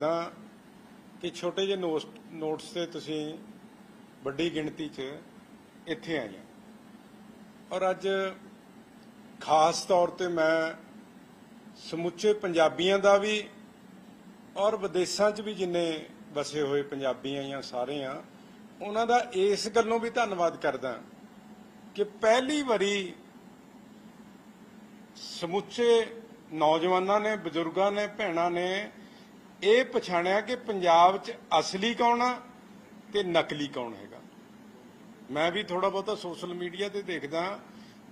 ਤਾਂ ਕਿ ਛੋਟੇ ਜਿਹੇ ਨੋਟਸ ਤੇ ਤੁਸੀਂ ਵੱਡੀ ਗਿਣਤੀ 'ਚ ਇੱਥੇ ਆਏ ਹੋ ਔਰ ਅੱਜ ਖਾਸ ਤੌਰ ਤੇ ਮੈਂ ਸਮੁੱਚੇ ਪੰਜਾਬੀਆਂ ਦਾ ਵੀ ਔਰ ਵਿਦੇਸ਼ਾਂ 'ਚ ਵੀ ਜਿੰਨੇ ਵਸੇ ਹੋਏ ਪੰਜਾਬੀ ਆ ਜਾਂ ਸਾਰੇ ਆ, ਉਹਨਾਂ ਦਾ ਇਸ ਗੱਲੋਂ ਵੀ ਧੰਨਵਾਦ ਕਰਦਾ ਕਿ ਪਹਿਲੀ ਵਾਰੀ ਸਮੁੱਚੇ ਨੌਜਵਾਨਾਂ ਨੇ, ਬਜ਼ੁਰਗਾਂ ਨੇ, ਭੈਣਾਂ ਨੇ ਇਹ ਪਛਾਣਿਆ ਕਿ ਪੰਜਾਬ 'ਚ ਅਸਲੀ ਕੌਣ ਆ ਤੇ ਨਕਲੀ ਕੌਣ ਹੈਗਾ। ਮੈਂ ਵੀ ਥੋੜਾ ਬਹੁਤਾ ਸੋਸ਼ਲ ਮੀਡੀਆ ਤੇ ਦੇਖਦਾ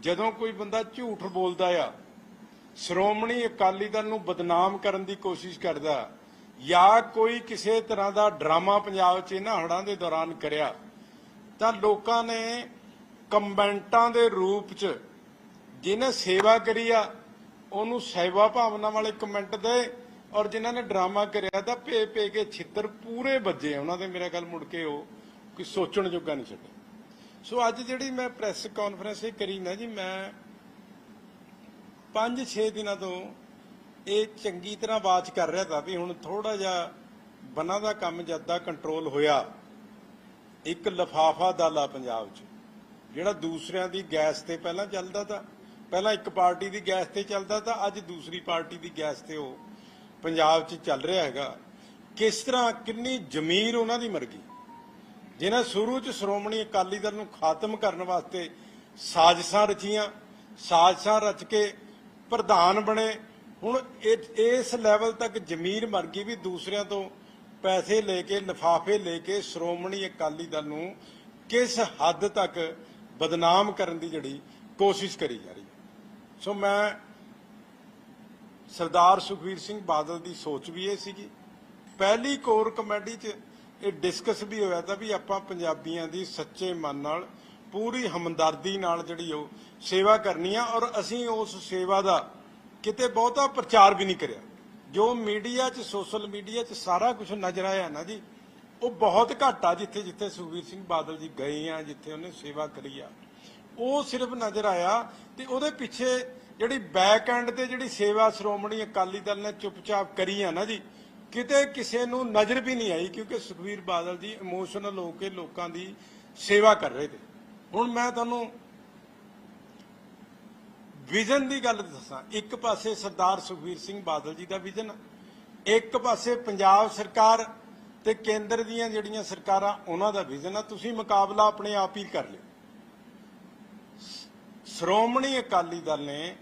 ਜਦੋਂ ਕੋਈ ਬੰਦਾ ਝੂਠ ਬੋਲਦਾ ਆ, ਸ਼੍ਰੋਮਣੀ ਅਕਾਲੀ ਦਲ ਨੂੰ ਬਦਨਾਮ ਕਰਨ ਦੀ ਕੋਸ਼ਿਸ਼ ਕਰਦਾ, ਜਾਂ ਕੋਈ ਕਿਸੇ ਤਰ੍ਹਾਂ ਦਾ ਡਰਾਮਾ ਪੰਜਾਬ 'ਚ ਇਹਨਾਂ ਹੜਾਂ ਦੇ ਦੌਰਾਨ ਕਰਿਆ, ਤਾਂ ਲੋਕਾਂ ਨੇ ਕਮੈਂਟਾਂ ਦੇ ਰੂਪ 'ਚ ਜਿਹਨੇ ਸੇਵਾ ਕਰੀ ਆ, ਉਹਨੂੰ ਸੇਵਾ ਭਾਵਨਾ ਵਾਲੇ ਕਮੈਂਟ ਦੇ ਔਰ ਜਿਨ੍ਹਾਂ ਨੇ ਡਰਾਮਾ ਕਰਿਆ ਤਾਂ ਪੇ ਪੇ ਕੇ ਛਿੱਤਰ ਪੂਰੇ ਵੱਜੇ ਉਹਨਾਂ ਦੇ ਮੇਰਾ ਗੱਲ ਮੁੜ ਕੇ ਉਹ ਕੋਈ ਸੋਚਣ ਜੋਗਾ ਨਹੀਂ ਛੱਡਿਆ ਸੋ ਅੱਜ ਜਿਹੜੀ ਮੈਂ ਪ੍ਰੈਸ ਕਾਨਫਰੰਸ ਇਹ ਕਰੀ ਨਾ ਜੀ, ਮੈਂ 5-6 ਦਿਨਾਂ ਤੋਂ ਇਹ ਚੰਗੀ ਤਰ੍ਹਾਂ ਬਾਤ ਕਰ ਰਿਹਾ ਤਾਂ ਵੀ ਹੁਣ ਥੋੜਾ ਜਿਹਾ ਬਨਾਂ ਦਾ ਕੰਮ ਜਦ ਕੰਟਰੋਲ ਹੋਇਆ। ਇੱਕ ਲਫਾਫਾ ਦਾਲਾ ਪੰਜਾਬ 'ਚ, ਜਿਹੜਾ ਦੂਸਰਿਆਂ ਦੀ ਗੈਸ ਤੇ ਪਹਿਲਾਂ ਚੱਲਦਾ ਤਾਂ, ਪਹਿਲਾਂ ਇੱਕ ਪਾਰਟੀ ਦੀ ਗੈਸ ਤੇ ਚੱਲਦਾ ਤਾਂ ਅੱਜ ਦੂਸਰੀ ਪਾਰਟੀ ਦੀ ਗੈਸ ਤੇ ਉਹ ਪੰਜਾਬ 'ਚ ਚੱਲ ਰਿਹਾ ਹੈਗਾ, ਕਿਸ ਤਰ੍ਹਾਂ ਕਿੰਨੀ ਜ਼ਮੀਰ ਉਹਨਾਂ ਦੀ ਮਰ ਗਈ। ਜਿਨ੍ਹਾਂ ਸ਼ੁਰੂ 'ਚ ਸ਼੍ਰੋਮਣੀ ਅਕਾਲੀ ਦਲ ਨੂੰ ਖਾਤਮ ਕਰਨ ਵਾਸਤੇ ਸਾਜ਼ਿਸ਼ਾਂ ਰਚੀਆਂ, ਸਾਜ਼ਿਸ਼ਾਂ ਰਚ ਕੇ ਪ੍ਰਧਾਨ ਬਣੇ, ਹੁਣ ਇਸ ਲੈਵਲ ਤੱਕ ਜ਼ਮੀਰ ਮਰ ਗਈ ਵੀ ਦੂਸਰਿਆਂ ਤੋਂ ਪੈਸੇ ਲੈ ਕੇ, ਲਿਫਾਫੇ ਲੈ ਕੇ ਸ਼੍ਰੋਮਣੀ ਅਕਾਲੀ ਦਲ ਨੂੰ ਕਿਸ ਹੱਦ ਤੱਕ ਬਦਨਾਮ ਕਰਨ ਦੀ ਜਿਹੜੀ ਕੋਸ਼ਿਸ਼ ਕਰੀ ਜਾ ਰਹੀ ਹੈ। ਸੋ ਮੈਂ ਸਰਦਾਰ ਸੁਖਵੀਰ ਸਿੰਘ ਬਾਦਲ ਦੀ ਸੋਚ ਵੀ ਇਹ ਸੀਗੀ। ਪਹਿਲੀ ਕੋਰ ਕਮੇਟੀ 'ਚ ਇਹ ਡਿਸਕਸ ਵੀ ਹੋਇਆ ਤਾਂ ਵੀ ਆਪਾਂ ਪੰਜਾਬੀਆਂ ਦੀ ਸੱਚੇ ਮਨ ਨਾਲ, ਪੂਰੀ ਹਮਦਰਦੀ ਨਾਲ ਜਿਹੜੀ ਉਹ ਸੇਵਾ ਕਰਨੀ ਆ ਔਰ ਅਸੀਂ ਉਸ ਸੇਵਾ ਦਾ ਕਿਤੇ ਬਹੁਤਾ ਪ੍ਰਚਾਰ ਵੀ ਨਹੀਂ ਕਰਿਆ। ਜੋ ਮੀਡੀਆ 'ਚ, ਸੋਸ਼ਲ ਮੀਡੀਆ 'ਚ ਸਾਰਾ ਕੁਝ ਨਜ਼ਰ ਆਇਆ ਨਾ ਜੀ, ਉਹ ਬਹੁਤ ਘੱਟ ਆ ਜਿੱਥੇ ਜਿੱਥੇ ਸੁਖਵੀਰ ਸਿੰਘ ਬਾਦਲ ਜੀ ਗਏ ਆ, ਜਿੱਥੇ ਉਹਨੇ ਸੇਵਾ ਕਰੀ ਆ। ਉਹ ਸਿਰਫ ਨਜ਼ਰ ਆਇਆ ਤੇ ਉਹਦੇ ਪਿੱਛੇ ਜਿਹੜੀ ਬੈਕ ਐਂਡ ਤੇ ਜਿਹੜੀ ਸੇਵਾ ਸ਼੍ਰੋਮਣੀ ਅਕਾਲੀ ਦਲ ਨੇ ਚੁੱਪਚਾਪ ਕਰੀ ਆ ਨਾ ਜੀ, ਕਿਤੇ ਕਿਸੇ ਨੂੰ ਨਜ਼ਰ ਵੀ ਨਹੀਂ ਆਈ ਕਿਉਂਕਿ ਸੁਖਵੀਰ ਬਾਦਲ ਜੀ ਇਮੋਸ਼ਨਲ ਹੋ ਕੇ ਲੋਕਾਂ ਦੀ ਸੇਵਾ ਕਰ ਰਹੇ ਤੇ। ਹੁਣ ਮੈਂ ਤੁਹਾਨੂੰ ਵਿਜ਼ਨ ਦੀ ਗੱਲ ਦੱਸਾਂ। ਇੱਕ ਪਾਸੇ ਸਰਦਾਰ ਸੁਖਵੀਰ ਸਿੰਘ ਬਾਦਲ ਜੀ ਦਾ ਵਿਜ਼ਨ ਇੱਕ ਪਾਸੇ ਪੰਜਾਬ ਸਰਕਾਰ ਤੇ ਕੇਂਦਰ ਦੀਆਂ ਜਿਹੜੀਆਂ ਸਰਕਾਰਾਂ ਉਹਨਾਂ ਦਾ ਵਿਜ਼ਨ ਆ। ਤੁਸੀਂ ਮੁਕਾਬਲਾ ਆਪਣੇ ਆਪ ਹੀ ਕਰ ਲਿਓ। ਸ਼੍ਰੋਮਣੀ ਅਕਾਲੀ ਦਲ ਨੇ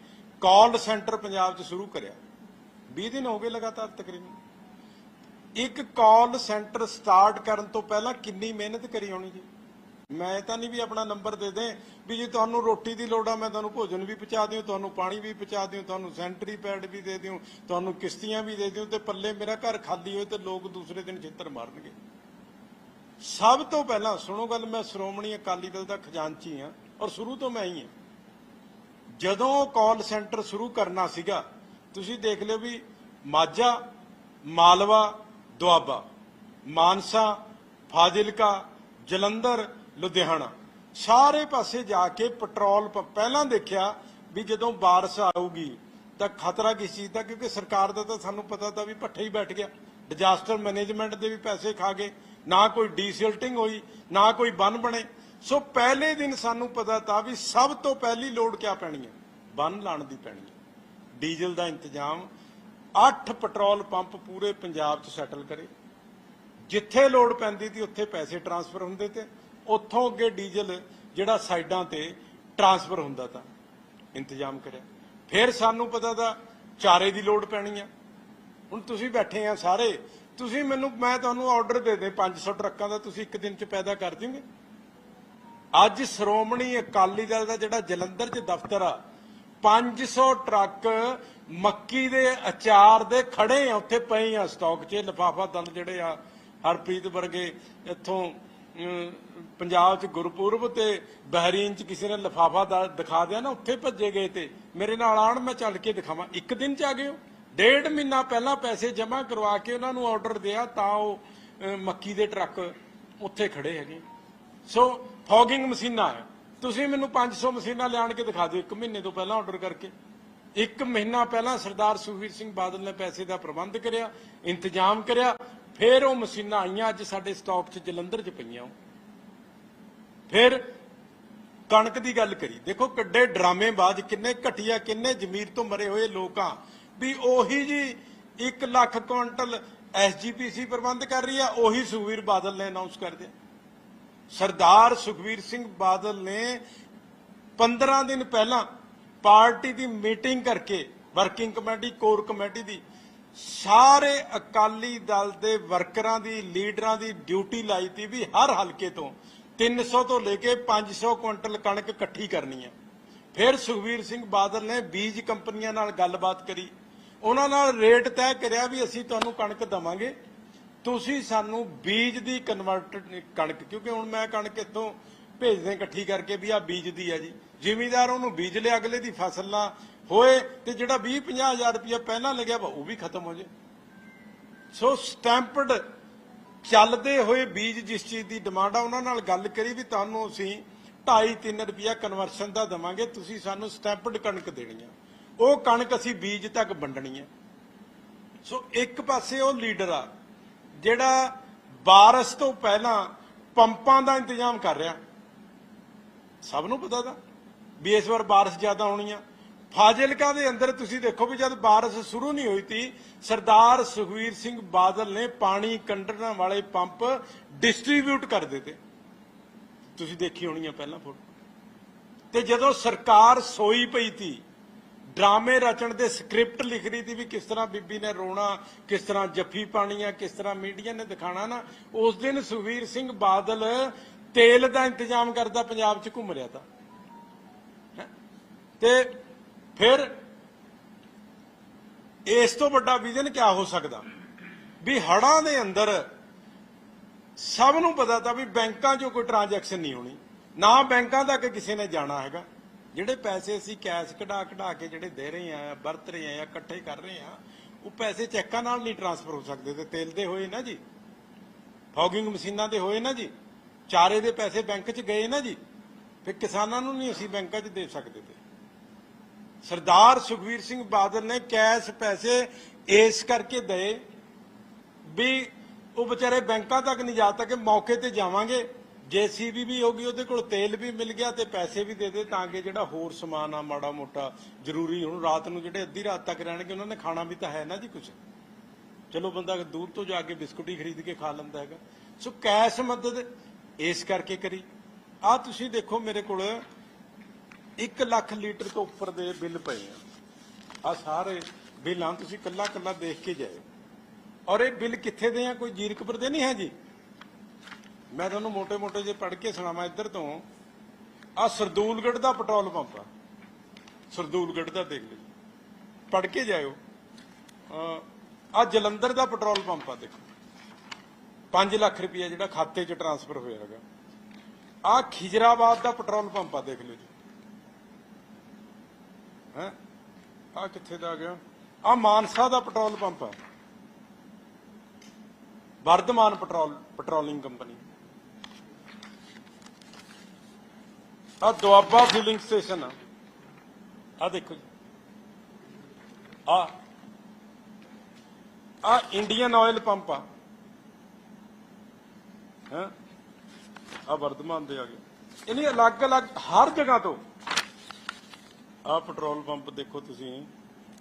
ਕਾਲ ਸੈਂਟਰ ਪੰਜਾਬ 'ਚ ਸ਼ੁਰੂ ਕਰਿਆ। 20 ਦਿਨ ਹੋ ਗਏ ਲਗਾਤਾਰ ਤਕਰੀਬਨ। ਇੱਕ ਕਾਲ ਸੈਂਟਰ ਸਟਾਰਟ ਕਰਨ ਤੋਂ ਪਹਿਲਾਂ ਕਿੰਨੀ ਮਿਹਨਤ ਕਰੀ ਹੋਣੀ ਜੀ? ਮੈਂ ਤਾਂ ਨਹੀਂ ਵੀ ਆਪਣਾ ਨੰਬਰ ਦੇ ਦੇ ਵੀ ਜੇ ਤੁਹਾਨੂੰ ਰੋਟੀ ਦੀ ਲੋੜ ਆ, ਮੈਂ ਤੁਹਾਨੂੰ ਭੋਜਨ ਵੀ ਪਹੁੰਚਾ ਦਿਓ, ਤੁਹਾਨੂੰ ਪਾਣੀ ਵੀ ਪਹੁੰਚਾ ਦਿਓ, ਤੁਹਾਨੂੰ ਸੈਂਟਰੀ ਪੈਡ ਵੀ ਦੇ ਦਿਓ, ਤੁਹਾਨੂੰ ਕਿਸ਼ਤੀਆਂ ਵੀ ਦੇ ਦਿਓ ਤੇ ਪੱਲੇ ਮੇਰਾ ਘਰ ਖਾਲੀ ਹੋਏ ਤੇ ਲੋਕ ਦੂਸਰੇ ਦਿਨ ਛਿੱਤਰ ਮਾਰਨਗੇ। ਸਭ ਤੋਂ ਪਹਿਲਾਂ, ਸੁਣੋ ਗੱਲ, ਮੈਂ ਸ਼੍ਰੋਮਣੀ ਅਕਾਲੀ ਦਲ ਦਾ ਖਜ਼ਾਨਚੀ ਆ ਔਰ ਸ਼ੁਰੂ ਤੋਂ ਮੈਂ ਹੀ ਹਾਂ। ਜਦੋਂ ਕਾਲ ਸੈਂਟਰ ਸ਼ੁਰੂ ਕਰਨਾ ਸੀਗਾ, ਤੁਸੀਂ ਦੇਖ ਲਿਓ ਵੀ ਮਾਝਾ, ਮਾਲਵਾ, ਦੁਆਬਾ, ਮਾਨਸਾ, ਫਾਜ਼ਿਲਕਾ, ਜਲੰਧਰ, ਲੁਧਿਆਣਾ, ਸਾਰੇ ਪਾਸੇ ਜਾ ਕੇ ਪੈਟਰੋਲ ਪਹਿਲਾਂ ਦੇਖਿਆ ਵੀ ਜਦੋਂ ਬਾਰਿਸ਼ ਆਊਗੀ ਤਾਂ ਖਤਰਾ ਕਿਸ ਚੀਜ਼ ਦਾ ਕਿਉਂਕਿ ਸਰਕਾਰ ਦਾ ਤਾਂ ਸਾਨੂੰ ਪਤਾ ਤਾਂ ਵੀ ਪੱਠੇ ਹੀ ਬੈਠ ਗਿਆ। ਡਿਜ਼ਾਸਟਰ ਮੈਨੇਜਮੈਂਟ ਦੇ ਵੀ ਪੈਸੇ ਖਾ ਗਏ। ਨਾ ਕੋਈ ਡੀਸਿਲਟਿੰਗ ਹੋਈ, ਨਾ ਕੋਈ ਬਨ ਬਣੇ। ਸੋ ਪਹਿਲੇ ਦਿਨ ਸਾਨੂੰ ਪਤਾ ਤਾਂ ਵੀ ਸਭ ਤੋਂ ਪਹਿਲੀ ਲੋੜ ਕਿਆ ਪੈਣੀ ਹੈ? ਬੰਨ ਲਾਣ ਦੀ ਪੈਣੀ ਹੈ। ਡੀਜ਼ਲ ਦਾ ਇੰਤਜ਼ਾਮ 8 ਪੈਟਰੋਲ ਪੰਪ ਪੂਰੇ ਪੰਜਾਬ 'ਚ ਸੈਟਲ ਕਰੇ। ਜਿੱਥੇ ਲੋੜ ਪੈਂਦੀ ਸੀ ਉੱਥੇ ਪੈਸੇ ਟਰਾਂਸਫਰ ਹੁੰਦੇ ਤੇ, ਉੱਥੋਂ ਅੱਗੇ ਡੀਜ਼ਲ ਜਿਹੜਾ ਸਾਈਡਾਂ ਤੇ ਟਰਾਂਸਫਰ ਹੁੰਦਾ ਤਾਂ ਇੰਤਜ਼ਾਮ ਕਰਿਆ। ਫਿਰ ਸਾਨੂੰ ਪਤਾ ਤਾਂ ਚਾਰੇ ਦੀ ਲੋੜ ਪੈਣੀ ਆ ਹੁਣ ਤੁਸੀਂ ਬੈਠੇ ਆ ਸਾਰੇ, ਤੁਸੀਂ ਮੈਨੂੰ, ਮੈਂ ਤੁਹਾਨੂੰ ਆਰਡਰ ਦੇ ਦੇ 500 ਟਰੱਕਾਂ ਦਾ, ਤੁਸੀਂ ਇੱਕ ਦਿਨ ਚ ਪੈਦਾ ਕਰ ਦਿਓਗੇ? ਅੱਜ ਸ਼੍ਰੋਮਣੀ ਅਕਾਲੀ ਦਲ ਦਾ ਜਿਹੜਾ ਜਲੰਧਰ 'ਚ ਦਫ਼ਤਰ ਆ 500 ਟਰੱਕ ਮੱਕੀ ਦੇ ਅਚਾਰ ਦੇ ਖੜੇ ਆ, ਉੱਥੇ ਪਏ ਆ ਸਟਾਕ 'ਚ, ਲਫਾਫਾ ਦਲ ਜਿਹੜੇ ਆ, ਹਰਪ੍ਰੀਤ ਵਰਗੇ ਇੱਥੋਂ ਪੰਜਾਬ 'ਚ ਗੁਰਪੁਰਬ ਤੇ ਬਹਿਰੀਨ 'ਚ ਕਿਸੇ ਨੇ ਲਫਾਫਾ ਦਾ, ਦਿਖਾ ਦਿਆ ਨਾ, ਉੱਥੇ ਭੱਜੇ ਗਏ ਤੇ ਮੇਰੇ ਨਾਲ ਆਣ ਮੈਂ ਚੱਲ ਕੇ ਦਿਖਾਵਾਂ। ਇੱਕ ਦਿਨ 'ਚ ਆ ਗਏ ਹੋ ਡੇਢ ਮਹੀਨਾ ਪਹਿਲਾਂ ਪੈਸੇ ਜਮ੍ਹਾਂ ਕਰਵਾ ਕੇ ਉਹਨਾਂ ਨੂੰ ਆਰਡਰ ਦਿਆ ਤਾਂ ਉਹ ਮੱਕੀ ਦੇ ਟਰੱਕ ਉੱਥੇ ਖੜੇ ਹੈਗੇ। ਸੋ ਫੌਗਿੰਗ ਮਸ਼ੀਨਾਂ ਹੈ ਤੁਸੀਂ ਮੈਨੂੰ 500 ਮਸ਼ੀਨਾਂ ਲਿਆਣ ਕੇ ਦਿਖਾ ਦਿਓ, ਇੱਕ ਮਹੀਨੇ ਤੋਂ ਪਹਿਲਾਂ ਆਰਡਰ ਕਰਕੇ। ਇੱਕ ਮਹੀਨਾ ਪਹਿਲਾਂ ਸਰਦਾਰ ਸੁਖਬੀਰ ਸਿੰਘ ਬਾਦਲ ਨੇ ਪੈਸੇ ਦਾ ਪ੍ਰਬੰਧ ਕਰਿਆ, ਇੰਤਜ਼ਾਮ ਕਰਿਆ, ਫਿਰ ਉਹ ਮਸ਼ੀਨਾਂ ਆਈਆਂ, ਅੱਜ ਸਾਡੇ ਸਟਾਕ 'ਚ ਜਲੰਧਰ 'ਚ ਪਈਆਂ। ਉਹ। ਫਿਰ ਕਣਕ ਦੀ ਗੱਲ ਕਰੀ। ਦੇਖੋ ਕਿੱਡੇ ਡਰਾਮੇਬਾਜ਼, ਕਿੰਨੇ ਘਟੀਆ, ਕਿੰਨੇ ਜ਼ਮੀਰ ਤੋਂ ਮਰੇ ਹੋਏ ਲੋਕਾਂ ਵੀ ਉਹੀ ਜੀ 1 ਲੱਖ ਕੁਇੰਟਲ ਐਸਜੀਪੀਸੀ ਪ੍ਰਬੰਧ ਕਰ ਰਹੀ ਆ, ਉਹੀ ਸੁਖਬੀਰ ਬਾਦਲ ਨੇ ਅਨਾਉਂਸ ਕਰ ਦਿਆ ਸਰਦਾਰ ਸੁਖਬੀਰ ਸਿੰਘ ਬਾਦਲ ਨੇ 15 ਦਿਨ ਪਹਿਲਾਂ ਪਾਰਟੀ ਦੀ ਮੀਟਿੰਗ ਕਰਕੇ, ਵਰਕਿੰਗ ਕਮੇਟੀ, ਕੋਰ ਕਮੇਟੀ ਦੀ, ਸਾਰੇ ਅਕਾਲੀ ਦਲ ਦੇ ਵਰਕਰਾਂ ਦੀ, ਲੀਡਰਾਂ ਦੀ ਡਿਊਟੀ ਲਾਈ ਤੀ ਵੀ ਹਰ ਹਲਕੇ ਤੋਂ 300 ਤੋਂ ਲੈ ਕੇ 500 ਕੁਇੰਟਲ ਕਣਕ ਇਕੱਠੀ ਕਰਨੀ ਹੈ। ਫਿਰ ਸੁਖਬੀਰ ਸਿੰਘ ਬਾਦਲ ਨੇ ਬੀਜ ਕੰਪਨੀਆਂ ਨਾਲ ਗੱਲਬਾਤ ਕਰੀ। ਉਹਨਾਂ ਨਾਲ ਰੇਟ ਤੈਅ ਕਰਿਆ ਵੀ ਅਸੀਂ ਤੁਹਾਨੂੰ ਕਣਕ ਦਵਾਂਗੇ। ਤੁਸੀਂ ਸਾਨੂੰ ਬੀਜ ਦੀ ਕਨਵਰਟਡ ਕਣਕ, ਕਿਉਂਕਿ ਹੁਣ ਮੈਂ ਕਣਕ ਇੱਥੋਂ ਭੇਜਦੇ ਇਕੱਠੀ ਕਰਕੇ ਵੀ ਆ ਬੀਜ ਦੀ ਆ ਜੀ। ਜ਼ਿਮੀਦਾਰ ਉਹਨੂੰ ਬੀਜ ਲਿਆ, ਅਗਲੇ ਦੀ ਫਸਲ ਨਾ ਹੋਏ ਤੇ ਜਿਹੜਾ 20 ਹਜ਼ਾਰ ਰੁਪਇਆ ਪਹਿਲਾਂ ਲੱਗਿਆ ਵਾ, ਉਹ ਵੀ ਖਤਮ ਹੋ ਜੇ। ਸੋ ਸਟੈਂਪਡ ਚੱਲਦੇ ਹੋਏ ਬੀਜ ਜਿਸ ਚੀਜ਼ ਦੀ ਡਿਮਾਂਡ ਆ, ਉਹਨਾਂ ਨਾਲ ਗੱਲ ਕਰੀ ਵੀ ਤੁਹਾਨੂੰ ਅਸੀਂ 2.5-3 ਰੁਪਇਆ ਕਨਵਰਸ਼ਨ ਦਾ ਦਵਾਂਗੇ, ਤੁਸੀਂ ਸਾਨੂੰ ਸਟੈਂਪਡ ਕਣਕ ਦੇਣੀ ਆ। ਉਹ ਕਣਕ ਅਸੀਂ ਬੀਜ ਤੱਕ ਵੰਡਣੀ ਆ। ਸੋ ਇੱਕ ਪਾਸੇ ਉਹ ਲੀਡਰ ਆ ਜਿਹੜਾ ਬਾਰਿਸ਼ ਤੋਂ ਪਹਿਲਾਂ ਪੰਪਾਂ ਦਾ ਇੰਤਜ਼ਾਮ ਕਰ ਰਿਹਾ। ਸਭ ਨੂੰ ਪਤਾ ਦਾ ਵੀ ਇਸ ਵਾਰ ਬਾਰਿਸ਼ ਜ਼ਿਆਦਾ ਹੋਣੀ ਆ। ਫਾਜ਼ਿਲਕਾ ਦੇ ਅੰਦਰ ਤੁਸੀਂ ਦੇਖੋ ਵੀ ਜਦ ਬਾਰਿਸ਼ ਸ਼ੁਰੂ ਨਹੀਂ ਹੋਈ ਤੀ, ਸਰਦਾਰ ਸੁਖਵੀਰ ਸਿੰਘ ਬਾਦਲ ਨੇ ਪਾਣੀ ਕੰਢਣ ਵਾਲੇ ਪੰਪ ਡਿਸਟ੍ਰੀਬਿਊਟ ਕਰ ਦਿੱਤੇ। ਤੁਸੀਂ ਦੇਖੀ ਹੋਣੀ ਆ ਪਹਿਲਾਂ ਫੋਟੋ। ਤੇ ਜਦੋਂ ਸਰਕਾਰ ਸੋਈ ਪਈ ਤੀ ਡਰਾਮੇ ਰਚਣ ਦੇ ਸਕ੍ਰਿਪਟ ਲਿਖ ਰਹੀ ਸੀ ਵੀ ਕਿਸ ਤਰ੍ਹਾਂ ਬੀਬੀ ਨੇ ਰੋਣਾ, ਕਿਸ ਤਰ੍ਹਾਂ ਜੱਫੀ ਪਾਣੀ ਆ ਕਿਸ ਤਰ੍ਹਾਂ ਮੀਡੀਆ ਨੇ ਦਿਖਾਣਾ ਨਾ, ਉਸ ਦਿਨ ਸੁਖਵੀਰ ਸਿੰਘ ਬਾਦਲ ਤੇਲ ਦਾ ਇੰਤਜ਼ਾਮ ਕਰਦਾ ਪੰਜਾਬ 'ਚ ਘੁੰਮ ਰਿਹਾ ਤਾਂ। ਤੇ ਫਿਰ ਇਸ ਤੋਂ ਵੱਡਾ ਵਿਜ਼ਨ ਕੀ ਹੋ ਸਕਦਾ? ਵੀ ਹੜਾਂ ਦੇ ਅੰਦਰ ਸਭ ਨੂੰ ਪਤਾ ਤਾਂ ਵੀ ਬੈਂਕਾਂ 'ਚੋਂ ਕੋਈ ਟ੍ਰਾਂਜੈਕਸ਼ਨ ਨਹੀਂ ਹੋਣੀ। ਨਾ ਬੈਂਕਾਂ ਤੱਕ ਕਿਸੇ ਨੇ ਜਾਣਾ ਹੈਗਾ। ਜਿਹੜੇ ਪੈਸੇ ਅਸੀਂ ਕੈਸ਼ ਕਢਾ ਕਢਾ ਕੇ ਜਿਹੜੇ ਦੇ ਰਹੇ ਆ ਵਰਤ ਰਹੇ ਆ ਜਾਂ ਇਕੱਠੇ ਕਰ ਰਹੇ ਆ ਉਹ ਪੈਸੇ ਚੈੱਕਾਂ ਨਾਲ ਨਹੀਂ ਟ੍ਰਾਂਸਫਰ ਹੋ ਸਕਦੇ ਤੇ ਤੇਲ ਦੇ ਹੋਏ ਨਾ ਜੀ। ਫੌਗਿੰਗ ਮਸ਼ੀਨਾਂ ਦੇ ਹੋਏ ਨਾ ਜੀ। ਚਾਰੇ ਦੇ ਪੈਸੇ ਬੈਂਕ 'ਚ ਗਏ ਨਾ ਜੀ। ਫਿਰ ਕਿਸਾਨਾਂ ਨੂੰ ਨਹੀਂ ਅਸੀਂ ਬੈਂਕਾਂ 'ਚ ਦੇ ਸਕਦੇ ਤੇ। ਸਰਦਾਰ ਸੁਖਵੀਰ ਸਿੰਘ ਬਾਦਲ ਨੇ ਕੈਸ਼ ਪੈਸੇ ਇਸ ਕਰਕੇ ਦਏ ਵੀ ਉਹ ਵਿਚਾਰੇ ਬੈਂਕਾਂ ਤੱਕ ਨਹੀਂ ਜਾ ਤੱਕ ਮੌਕੇ ਤੇ ਜਾਵਾਂਗੇ। ਜੇਸੀਬੀ ਵੀ ਹੋ ਗਈ, ਉਹਦੇ ਕੋਲ ਤੇਲ ਵੀ ਮਿਲ ਗਿਆ ਤੇ ਪੈਸੇ ਵੀ ਦੇ ਦੇ ਤਾਂ ਕਿ ਜਿਹੜਾ ਹੋਰ ਸਮਾਨ ਆ, ਮਾੜਾ ਮੋਟਾ ਜ਼ਰੂਰੀ ਹੁਣ ਰਾਤ ਨੂੰ ਜਿਹੜੇ ਅੱਧੀ ਰਾਤ ਤੱਕ ਰਹਿਣਗੇ, ਉਹਨਾਂ ਨੇ ਖਾਣਾ ਵੀ ਤਾਂ ਹੈ ਨਾ ਜੀ ਕੁਝ ਚਲੋ ਬੰਦਾ ਦੂਰ ਤੋਂ ਜਾ ਕੇ ਬਿਸਕੁਟ ਹੀ ਖਰੀਦ ਕੇ ਖਾ ਲੈਂਦਾ ਹੈਗਾ। ਸੋ ਕੈਸ਼ ਮਦਦ ਇਸ ਕਰਕੇ ਕਰੀ। ਆ ਤੁਸੀਂ ਦੇਖੋ ਮੇਰੇ ਕੋਲ 1 ਲੱਖ ਲੀਟਰ ਤੋਂ ਉੱਪਰ ਦੇ ਬਿੱਲ ਪਏ ਆ। ਆ ਸਾਰੇ ਬਿੱਲਾਂ ਤੁਸੀਂ ਕੱਲਾ ਕੱਲਾ ਦੇਖ ਕੇ ਜਾਇਓ। ਔਰ ਇਹ ਬਿੱਲ ਕਿੱਥੇ ਦੇ ਆ? ਕੋਈ ਜੀਰਕਪੁਰ ਦੇ ਨਹੀਂ ਹੈ ਜੀ? ਮੈਂ ਤੁਹਾਨੂੰ ਮੋٹے-ਮੋٹੇ ਜੇ ਪੜ੍ਹ ਕੇ ਸੁਣਾਵਾਂ ਇੱਧਰ ਤੋਂ ਆ ਸਰਦੂਲਗੜ ਦਾ ਪੈਟਰੋਲ ਪੰਪ ਆ। ਸਰਦੂਲਗੜ ਦਾ ਦੇਖ ਲਓ ਪੜ੍ਹ ਕੇ ਜਾਇਓ। ਆ ਜਲੰਧਰ ਦਾ ਪੈਟਰੋਲ ਪੰਪ ਆ, ਦੇਖੋ। 5 ਲੱਖ ਰੁਪਏ ਜਿਹੜਾ ਖਾਤੇ 'ਚ ਟ੍ਰਾਂਸਫਰ ਹੋਇਆ ਹੈਗਾ। ਆ ਖਿਜਰਾਬਾਦ ਦਾ ਪੈਟਰੋਲ ਪੰਪ ਆ, ਦੇਖ ਲਓ ਜੀ। ਹੈ? ਆ ਕਿੱਥੇ ਦਾ ਆ ਗਿਆ? ਆ ਮਾਨਸਾ ਦਾ ਪੈਟਰੋਲ ਪੰਪ ਆ। Vardhaman petrol, patrolling company. ਆ ਦੁਆਬਾ ਫਿਲਿੰਗ ਸਟੇਸ਼ਨ ਆ। ਆ ਦੇਖੋ ਜੀ। ਆ ਆ ਇੰਡੀਅਨ ਆਇਲ ਪੰਪ ਆ। ਹੈ? ਆ ਵਰਧਮਾਨ ਦੇ ਆ ਗਏ। ਇਹਨੀ ਅਲੱਗ-ਅਲੱਗ, ਹਰ ਜਗ੍ਹਾ ਤੋਂ ਆ ਪੈਟਰੋਲ ਪੰਪ ਦੇਖੋ ਤੁਸੀਂ।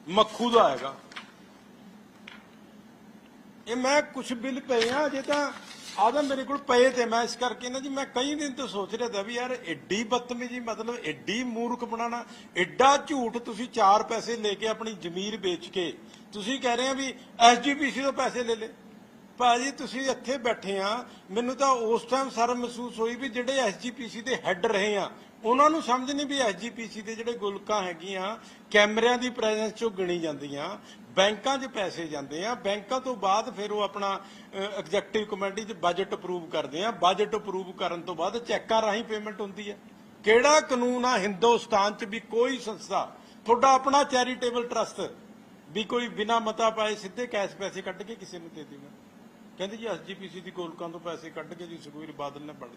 ਮੱਖੂ ਦਾ ਹੈਗਾ। ਇਹ ਮੈਂ ਕੁਝ ਬਿੱਲ ਪਏ ਆ ਜੇ ਤਾਂ ਆਦਾ ਮੇਰੇ ਕੋਲ ਪਏ ਤੇ ਮੈਂ ਇਸ ਕਰਕੇ ਨਾ ਜੀ, ਮੈਂ ਕਈ ਦਿਨ ਤੋਂ ਸੋਚ ਰਿਹਾ ਤਾਂ ਵੀ ਯਾਰ ਐਡੀ ਬਦਤਮੀਜੀ ਮਤਲਬ ਐਡੀ ਮੂਰਖ ਬਣਾਣਾ ਐਡਾ ਝੂਠ ਤੁਸੀਂ 4 ਪੈਸੇ ਲੈ ਕੇ ਆਪਣੀ ਜ਼ਮੀਰ ਵੇਚ ਕੇ ਤੁਸੀਂ ਕਹਿ ਰਹੇ ਆ ਵੀ ਐਸਜੀਪੀਸੀ ਤੋਂ ਪੈਸੇ ਲੈ ਲੈ ਭਾਜੀ, ਤੁਸੀਂ ਇੱਥੇ ਬੈਠੇ ਆ, ਮੈਨੂੰ ਤਾਂ ਉਸ ਟਾਈਮ ਸ਼ਰਮ ਮਹਿਸੂਸ ਹੋਈ ਵੀ ਜਿਹੜੇ ਐਸਜੀਪੀਸੀ ਦੇ ਹੈੱਡ ਰਹੇ ਆ ਉਹਨਾਂ ਨੂੰ ਸਮਝ ਨਹੀਂ ਵੀ ਐਸਜੀਪੀਸੀ ਦੇ ਜਿਹੜੇ ਗੁਲਕਾਂ ਹੈਗੀਆਂ, ਕੈਮਰਿਆਂ ਦੀ ਪ੍ਰੈਜ਼ੈਂਸ ਚੋਂ ਗਿਣੀ ਜਾਂਦੀਆਂ, ਬੈਂਕਾਂ 'ਚ ਪੈਸੇ ਜਾਂਦੇ ਆ, ਬੈਂਕਾਂ ਤੋਂ ਬਾਅਦ ਫਿਰ ਉਹ ਆਪਣਾ ਐਗਜ਼ੈਕਟਿਵ ਕਮੇਟੀ 'ਚ ਬਜਟ ਅਪਰੂਵ ਕਰਦੇ ਆ ਬਜਟ ਅਪਰੂਵ ਕਰਨ ਤੋਂ ਬਾਅਦ ਚੈੱਕਾਂ ਰਾਹੀਂ ਪੇਮੈਂਟ ਹੁੰਦੀ ਹੈ ਕਿਹੜਾ ਕਾਨੂੰਨ ਆ ਹਿੰਦੁਸਤਾਨ 'ਚ ਵੀ ਕੋਈ ਸੰਸਥਾ, ਤੁਹਾਡਾ ਆਪਣਾ ਚੈਰੀਟੇਬਲ ਟਰਸਟ ਵੀ ਕੋਈ ਬਿਨਾ ਮਤਾ ਪਾਏ ਸਿੱਧੇ ਕੈਸ਼ ਪੈਸੇ ਕੱਢ ਕੇ ਕਿਸੇ ਨੂੰ ਦੇ ਦੇਣਾ ਕਹਿੰਦੇ ਜੀ ਐਸਜੀਪੀਸੀ ਦੀ ਗੋਲਕਾਂ ਤੋਂ ਪੈਸੇ ਕੱਢ ਕੇ ਜੀ ਸੁਖਵੀਰ ਬਾਦਲ ਨੇ ਵੰਡ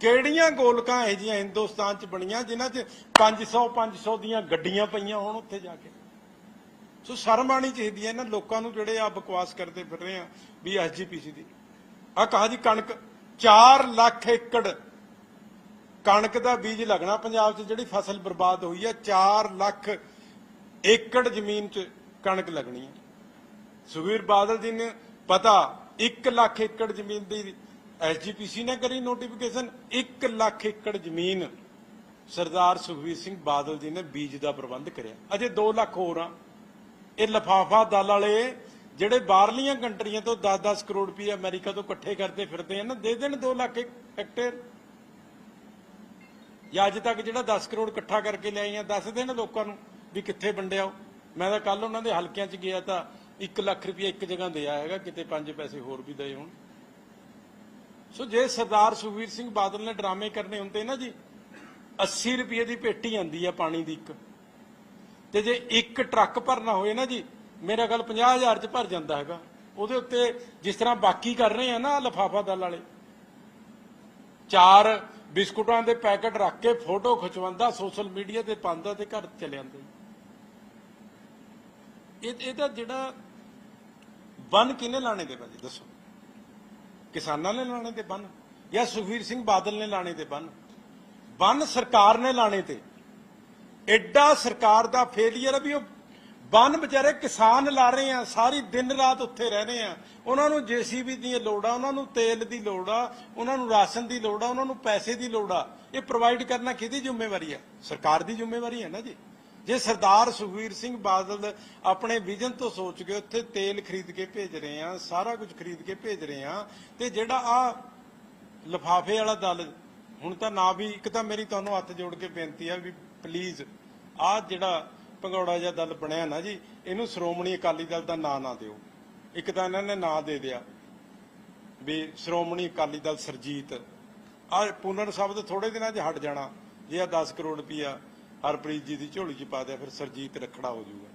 ਕਿਹੜੀਆਂ ਗੋਲਕਾਂ ਇਹ ਜੀਆਂ ਹਿੰਦੁਸਤਾਨ 'ਚ ਬਣੀਆਂ, ਜਿਨ੍ਹਾਂ 'ਚ 500 500 ਦੀਆਂ ਗੱਡੀਆਂ ਪਈਆਂ ਹੋਣ ਉੱਥੇ ਜਾ ਕੇ? ਸੋ ਸ਼ਰਮ ਆਣੀ ਚਾਹੀਦੀ ਹੈ ਇਹਨਾਂ ਲੋਕਾਂ ਨੂੰ ਜਿਹੜੇ ਆ ਬਕਵਾਸ ਕਰਦੇ ਫਿਰ ਰਹੇ ਆ ਵੀ ਐਸਜੀਪੀਸੀ ਦੀ। ਆ ਕਹਾ ਜੀ ਕਣਕ 4 ਲੱਖ ਏਕੜ ਕਣਕ ਦਾ ਬੀਜ ਲੱਗਣਾ ਪੰਜਾਬ 'ਚ, ਜਿਹੜੀ ਫਸਲ ਬਰਬਾਦ ਹੋਈ ਹੈ 4 ਲੱਖ ਏਕੜ ਜ਼ਮੀਨ 'ਚ ਕਣਕ ਲੱਗਣੀ ਹੈ। ਸੁਖਬੀਰ ਬਾਦਲ ਜੀ ਨੇ ਪਤਾ 1 ਲੱਖ ਏਕੜ ਜ਼ਮੀਨ ਦੀ ਐਸਜੀਪੀਸੀ ਨੇ ਕਰੀ ਨੋਟੀਫਿਕੇਸ਼ਨ 1 ਲੱਖ ਏਕੜ ਜ਼ਮੀਨ ਸਰਦਾਰ ਸੁਖਬੀਰ ਸਿੰਘ ਬਾਦਲ ਜੀ ਨੇ ਬੀਜ ਦਾ ਪ੍ਰਬੰਧ ਕਰਿਆ। ਅਜੇ 2 ਲੱਖ ਹੋਰ ਆ। ਇਹ ਲਫਾਫਾ ਦਲ ਵਾਲੇ ਜਿਹੜੇ ਬਾਹਰਲੀਆਂ ਕੰਟਰੀਆਂ ਤੋਂ 10-10 ਕਰੋੜ ਰੁਪਏ ਅਮਰੀਕਾ ਤੋਂ ਇਕੱਠੇ ਕਰਦੇ ਫਿਰਦੇ ਆ ਨਾ, ਦੇ ਦੇਣ 2 ਲੱਖ ਹੈਕਟੇਅਰ। ਜਾਂ ਅੱਜ ਤੱਕ ਜਿਹੜਾ 10 ਕਰੋੜ ਇਕੱਠਾ ਕਰਕੇ ਲਿਆਏ ਆ ਦੱਸ ਦੇਣ ਲੋਕਾਂ ਨੂੰ ਵੀ ਕਿੱਥੇ ਵੰਡਿਆ ਉਹ। ਮੈਂ ਤਾਂ ਕੱਲ ਉਹਨਾਂ ਦੇ ਹਲਕਿਆਂ 'ਚ ਗਿਆ ਤਾਂ 1 ਲੱਖ ਰੁਪਏ ਇੱਕ ਜਗ੍ਹਾ ਦਿਆ ਹੈਗਾ, ਕਿਤੇ 5 ਪੈਸੇ ਹੋਰ ਵੀ ਦਏ ਹੋਣ। ਸੋ ਜੇ ਸਰਦਾਰ ਸੁਖਵੀਰ ਸਿੰਘ ਬਾਦਲ ਨੇ ਡਰਾਮੇ ਕਰਨੇ ਹੁੰਦੇ ਨਾ ਜੀ 80 ਰੁਪਏ ਦੀ ਪੇਟੀ ਆਂਦੀ ਆ ਪਾਣੀ ਦੀ ਇੱਕ। ਤੇ ਜੇ ਇੱਕ ਟਰੱਕ ਭਰਨਾ ਹੋਏ ਨਾ ਜੀ, ਮੇਰਾ ਗੱਲ 50000 ਚ ਭਰ ਜਾਂਦਾ ਹੈਗਾ। ਉਹਦੇ ਉੱਤੇ ਜਿਸ ਤਰ੍ਹਾਂ ਬਾਕੀ ਕਰ ਰਹੇ ਆ ਨਾ ਲਫਾਫਾ ਦਲ ਵਾਲੇ, ਚਾਰ ਬਿਸਕੁਟਾਂ ਦੇ ਪੈਕਟ ਰੱਖ ਕੇ ਫੋਟੋ ਖਿਚਵਾਉਂਦਾ, ਸੋਸ਼ਲ ਮੀਡੀਆ ਤੇ ਪਾਉਂਦਾ ਤੇ ਘਰ ਚਲੇ ਜਾਂਦਾ ਇਹ ਇਹਦਾ ਜਿਹੜਾ ਬੰਨ ਕਿਨੇ ਲਾਣੇ ਦੇ ਭਾਜੀ? ਦੱਸੋ। ਕਿਸਾਨਾਂ ਨੇ ਲਾਣੇ ਤੇ ਬੰਨ ਜਾਂ ਸੁਖਵੀਰ ਸਿੰਘ ਬਾਦਲ ਨੇ ਲਾਣੇ ਤੇ ਬੰਨ? ਬੰਨ ਸਰਕਾਰ ਨੇ ਲਾਣੇ ਤੇ। ਐਡਾ ਸਰਕਾਰ ਦਾ ਫੇਲੀਅਰ ਆ ਵੀ ਉਹ ਬੰਨ ਵਿਚਾਰੇ ਕਿਸਾਨ ਲਾ ਰਹੇ ਆ, ਸਾਰੀ ਦਿਨ ਰਾਤ ਉੱਥੇ ਰਹਿ ਰਹੇ ਆ। ਉਹਨਾਂ ਨੂੰ ਜੀਸੀਬੀ ਦੀ ਲੋੜ ਆ ਉਹਨਾਂ ਨੂੰ ਤੇਲ ਦੀ ਲੋੜ ਆ, ਉਹਨਾਂ ਨੂੰ ਰਾਸ਼ਨ ਦੀ ਲੋੜ ਆ, ਉਹਨਾਂ ਨੂੰ ਪੈਸੇ ਦੀ ਲੋੜ ਆ। ਇਹ ਪ੍ਰੋਵਾਈਡ ਕਰਨਾ ਕਿਹਦੀ ਜ਼ਿੰਮੇਵਾਰੀ ਆ? ਸਰਕਾਰ ਦੀ ਜ਼ਿੰਮੇਵਾਰੀ ਹੈ ਨਾ ਜੀ। ਜੇ ਸਰਦਾਰ ਸੁਖਵੀਰ ਸਿੰਘ ਬਾਦਲ ਆਪਣੇ ਵਿਜ਼ਨ ਤੋਂ ਸੋਚ ਕੇ ਉੱਥੇ ਤੇਲ ਖਰੀਦ ਕੇ ਭੇਜ ਰਹੇ ਆ, ਸਾਰਾ ਕੁਝ ਖਰੀਦ ਕੇ ਭੇਜ ਰਹੇ ਆ, ਤੇ ਜਿਹੜਾ ਆ ਲਫਾਫੇ ਵਾਲਾ ਦਲ, ਹੁਣ ਤਾਂ ਨਾ ਵੀ ਇੱਕ ਤਾਂ ਮੇਰੀ ਤੁਹਾਨੂੰ ਹੱਥ ਜੋੜ ਕੇ ਬੇਨਤੀ ਆ ਵੀ ਪਲੀਜ਼ ਆ ਜਿਹੜਾ ਭੰਗੌੜਾ ਜਿਹਾ ਦਲ ਬਣਿਆ ਨਾ ਜੀ, ਇਹਨੂੰ ਸ਼੍ਰੋਮਣੀ ਅਕਾਲੀ ਦਲ ਦਾ ਨਾਂ ਨਾ ਦਿਓ। ਇੱਕ ਤਾਂ ਇਹਨਾਂ ਨੇ ਨਾਂ ਦੇ ਦਿਆ ਵੀ ਸ਼੍ਰੋਮਣੀ ਅਕਾਲੀ ਦਲ ਸਰਜੀਤ। ਆ ਪੁਨਰ ਸ਼ਬਦ ਥੋੜੇ ਦਿਨਾਂ 'ਚ ਹਟ ਜਾਣਾ, ਜੇ ਆ 10 ਕਰੋੜ ਰੁਪਈਆ ਹਰਪ੍ਰੀਤ ਜੀ ਦੀ ਝੋਲੀ 'ਚ ਪਾ ਦਿਆ, ਫਿਰ ਸਰਜੀਤ ਰਖੜਾ ਹੋ ਜਾਊਗਾ।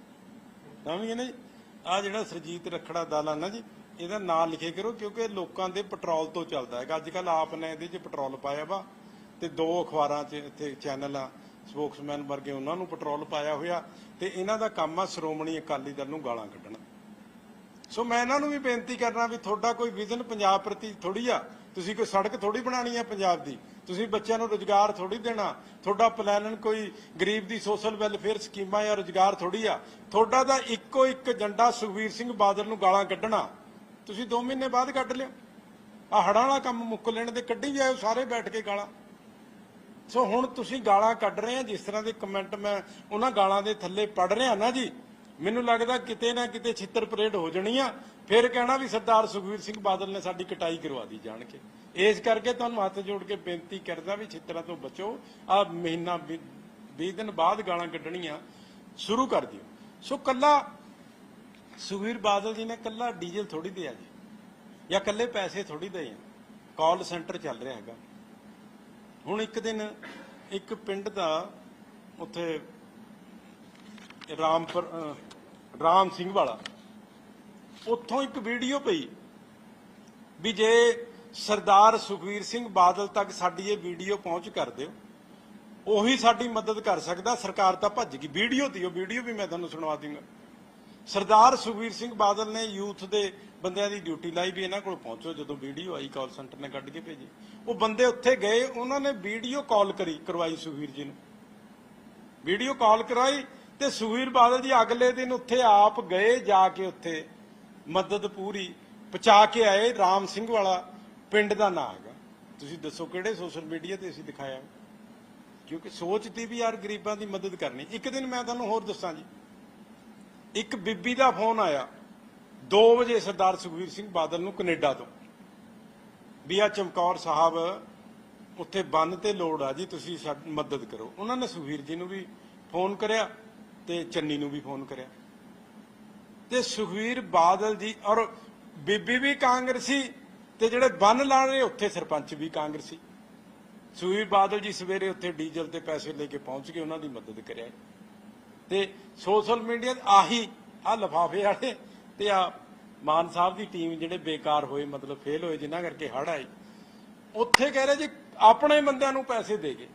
ਤਾਂ ਵੀ ਨਾ ਜੀ? ਆ ਜਿਹੜਾ ਸਰਜੀਤ ਰਖੜਾ ਦਲ ਨਾ ਜੀ, ਇਹਦਾ ਨਾਂ ਲਿਖੇ ਕਰੋ, ਕਿਉਂਕਿ ਲੋਕਾਂ ਦੇ ਪੈਟਰੋਲ ਤੋਂ ਚੱਲਦਾ ਹੈਗਾ। ਅੱਜ ਕੱਲ ਆਪ ਨੇ ਇਹਦੇ 'ਚ ਪੈਟਰੋਲ ਪਾਇਆ ਵਾ, ਤੇ ਦੋ ਅਖਬਾਰਾਂ 'ਚ ਇੱਥੇ ਚੈਨਲ ਆ, ਸਪੋਕਸਮੈਨ ਵਰਗੇ ਉਹਨਾਂ ਨੂੰ ਪੈਟਰੋਲ ਪਾਇਆ ਹੋਇਆ, ਤੇ ਇਹਨਾਂ ਦਾ ਕੰਮ ਆ ਸ਼੍ਰੋਮਣੀ ਅਕਾਲੀ ਦਲ ਨੂੰ ਗਾਲਾਂ ਕੱਢਣਾ। ਸੋ ਮੈਂ ਇਹਨਾਂ ਨੂੰ ਵੀ ਬੇਨਤੀ ਕਰਨਾ ਵੀ ਤੁਹਾਡਾ ਕੋਈ ਵਿਜ਼ਨ ਪੰਜਾਬ ਪ੍ਰਤੀ ਥੋੜੀ ਆ, ਤੁਸੀਂ ਕੋਈ ਸੜਕ ਥੋੜੀ ਬਣਾਣੀ ਆ ਪੰਜਾਬ ਦੀ। ਤੁਸੀਂ ਬੱਚਿਆਂ ਨੂੰ ਰੋਜ਼ਗਾਰ ਥੋੜੀ ਦੇਣਾ। ਤੁਹਾਡਾ ਪਲਾਨ ਕੋਈ ਗਰੀਬ ਦੀ ਸੋਸ਼ਲ ਵੈਲਫੇਅਰ ਸਕੀਮਾਂ ਜਾਂ ਰੋਜ਼ਗਾਰ ਥੋੜੀ ਆ। ਤੁਹਾਡਾ ਤਾਂ ਇੱਕੋ ਇੱਕ ਏਜੰਡਾ ਸੁਖਵੀਰ ਸਿੰਘ ਬਾਦਲ ਨੂੰ ਗਾਲਾਂ ਕੱਢਣਾ। ਤੁਸੀਂ 2 ਮਹੀਨੇ ਬਾਅਦ ਕੱਢ ਲਿਓ ਆ ਹੜਾਂ ਵਾਲਾ ਕੰਮ ਮੁੱਕ ਲੈਣ ਦੇ ਕੱਢੀ ਜਾਇਓ, ਸਾਰੇ ਬੈਠ ਕੇ ਗਾਲਾਂ। ਸੋ ਹੁਣ ਤੁਸੀਂ ਗਾਲਾਂ ਕੱਢ ਰਹੇ ਆ, ਜਿਸ ਤਰ੍ਹਾਂ ਦੇ ਕਮੈਂਟ ਮੈਂ ਉਹਨਾਂ ਗਾਲਾਂ ਦੇ ਥੱਲੇ ਪੜ ਰਿਹਾ ਨਾ ਜੀ, ਮੈਨੂੰ ਲੱਗਦਾ ਕਿਤੇ ਨਾ ਕਿਤੇ ਛਿੱਤਰ ਪਰੇਡ ਹੋ ਜਾਣੀ ਆ ਫਿਰ ਕਹਿਣਾ ਵੀ ਸਰਦਾਰ ਸੁਖਵੀਰ ਸਿੰਘ ਬਾਦਲ ਨੇ ਸਾਡੀ ਕਟਾਈ ਕਰਵਾ ਦੀ ਜਾਣ ਕੇ। ਇਸ ਕਰਕੇ ਤੁਹਾਨੂੰ ਹੱਥ ਜੋੜ ਕੇ ਬੇਨਤੀ ਕਰਦਾ ਵੀ ਛਿੱਤਰਾਂ ਤੋਂ ਬਚੋ। ਆ ਮਹੀਨਾ 20 ਦਿਨ ਬਾਅਦ ਗਾਲਾਂ ਕੱਢਣੀਆਂ ਸ਼ੁਰੂ ਕਰ ਦਿਓ। ਸੋ ਕੱਲਾ ਸੁਖਵੀਰ ਬਾਦਲ ਜੀ ਨੇ ਕੱਲਾ ਡੀਜ਼ਲ ਥੋੜੀ ਦਿਆ ਜੀ, ਜਾਂ ਕੱਲੇ ਪੈਸੇ ਥੋੜੀ ਦੇ ਆ। ਕਾਲ ਸੈਂਟਰ ਚੱਲ ਰਿਹਾ ਹੈਗਾ। ਹੁਣ ਇੱਕ ਦਿਨ ਇੱਕ ਪਿੰਡ ਦਾ ਉੱਥੇ ਰਾਮਪੁਰ ਰਾਮ ਸਿੰਘ ਵਾਲਾ, ਉੱਥੋਂ ਇੱਕ ਵੀਡੀਓ ਪਈ ਵੀ ਜੇ ਸਰਦਾਰ ਸੁਖਵੀਰ ਸਿੰਘ ਬਾਦਲ ਤੱਕ ਸਾਡੀ ਇਹ ਵੀਡੀਓ ਪਹੁੰਚ ਕਰ ਦਿਓ। ਉਹੀ ਸਾਡੀ ਮਦਦ ਕਰ ਸਕਦਾ, ਸਰਕਾਰ ਤਾਂ ਭੱਜ ਗਈ। ਵੀਡੀਓ ਦੀ ਵੀਡੀਓ ਵੀ ਮੈਂ ਤੁਹਾਨੂੰ ਸੁਣਵਾ ਦੂੰਗਾ। ਸਰਦਾਰ ਸੁਖਵੀਰ ਸਿੰਘ ਬਾਦਲ ਨੇ ਯੂਥ ਦੇ ਬੰਦਿਆਂ ਦੀ ਡਿਊਟੀ ਲਾਈ ਵੀ ਇਹਨਾਂ ਕੋਲ ਪਹੁੰਚੋ। ਜਦੋਂ ਵੀਡੀਓ ਆਈ ਕਾਲ ਸੈਂਟਰ ਨੇ ਕੱਢ ਕੇ ਭੇਜੀ। ਉਹ ਬੰਦੇ ਉੱਥੇ ਗਏ, ਉਹਨਾਂ ਨੇ ਵੀਡੀਓ ਕਾਲ ਕਰੀ, ਕਰਵਾਈ ਸੁਖਵੀਰ ਜੀ ਨੂੰ। ਵੀਡੀਓ ਕਾਲ ਕਰਾਈ ਤੇ ਸੁਖਵੀਰ ਬਾਦਲ ਜੀ ਅਗਲੇ ਦਿਨ ਉੱਥੇ ਆਪ ਗਏ, ਜਾ ਕੇ ਉੱਥੇ ਮਦਦ ਪੂਰੀ, ਪਹੁੰਚਾ ਕੇ ਆਏ ਰਾਮ ਸਿੰਘ ਵਾਲਾ। ਪਿੰਡ ਦਾ ਨਾਂ ਹੈਗਾ। ਤੁਸੀਂ ਦੱਸੋ ਕਿਹੜੇ ਸੋਸ਼ਲ ਮੀਡੀਆ ਤੇ ਅਸੀਂ ਦਿਖਾਇਆ ਕਿਉਂਕਿ ਸੋਚ ਤੀ ਵੀ ਯਾਰ ਗਰੀਬਾਂ ਦੀ ਮਦਦ ਕਰਨੀ। ਇੱਕ ਦਿਨ ਮੈਂ ਤੁਹਾਨੂੰ ਹੋਰ ਦੱਸਾਂ ਜੀ। ਇੱਕ ਬੀਬੀ ਦਾ ਫੋਨ ਆਇਆ। 2 ਵਜੇ ਸਰਦਾਰ ਸੁਖਵੀਰ ਸਿੰਘ ਬਾਦਲ ਨੂੰ ਕੈਨੇਡਾ ਤੋਂ। ਵੀ ਆ ਚਮਕੌਰ ਸਾਹਿਬ, ਉੱਥੇ ਬੰਨ ਤੇ ਲੋੜ ਆ ਜੀ, ਤੁਸੀਂ ਸਾਡੀ ਮਦਦ ਕਰੋ। ਉਹਨਾਂ ਨੇ ਸੁਖਵੀਰ ਜੀ ਨੂੰ ਵੀ ਫੋਨ ਕਰਿਆ ਤੇ ਚੰਨੀ ਨੂੰ ਵੀ ਫੋਨ ਕਰਿਆ। ਤੇ ਸੁਖਵੀਰ ਬਾਦਲ ਜੀ ਔਰ ਬੀਬੀ ਵੀ ਕਾਂਗਰਸੀ ਤੇ ਜਿਹੜੇ ਬੰਨ ਲਾ ਰਹੇ, ਉੱਥੇ ਸਰਪੰਚ ਵੀ ਕਾਂਗਰਸੀ। ਸੁਖਵੀਰ ਬਾਦਲ ਜੀ ਸਵੇਰੇ ਉੱਥੇ ਡੀਜ਼ਲ ਤੇ ਪੈਸੇ ਲੈ ਕੇ ਪਹੁੰਚ ਕੇ ਉਹਨਾਂ ਦੀ ਮਦਦ ਕਰਿਆ। ਤੇ ਸੋਸ਼ਲ ਮੀਡੀਆ ਆਹੀ ਆ ਲਫਾਫੇ ਵਾਲੇ ਤੇ ਆ ਮਾਨ ਸਾਹਿਬ ਦੀ ਟੀਮ ਜਿਹੜੇ ਬੇਕਾਰ ਹੋਏ, ਮਤਲਬ ਫੇਲ ਹੋਏ, ਜਿਨ੍ਹਾਂ ਕਰਕੇ ਹੜ ਆਈ ਉੱਥੇ ਕਹਿ ਰਹੇ ਜੀ, ਆਪਣੇ ਬੰਦਿਆਂ ਨੂੰ ਪੈਸੇ ਦੇ ਗਏ।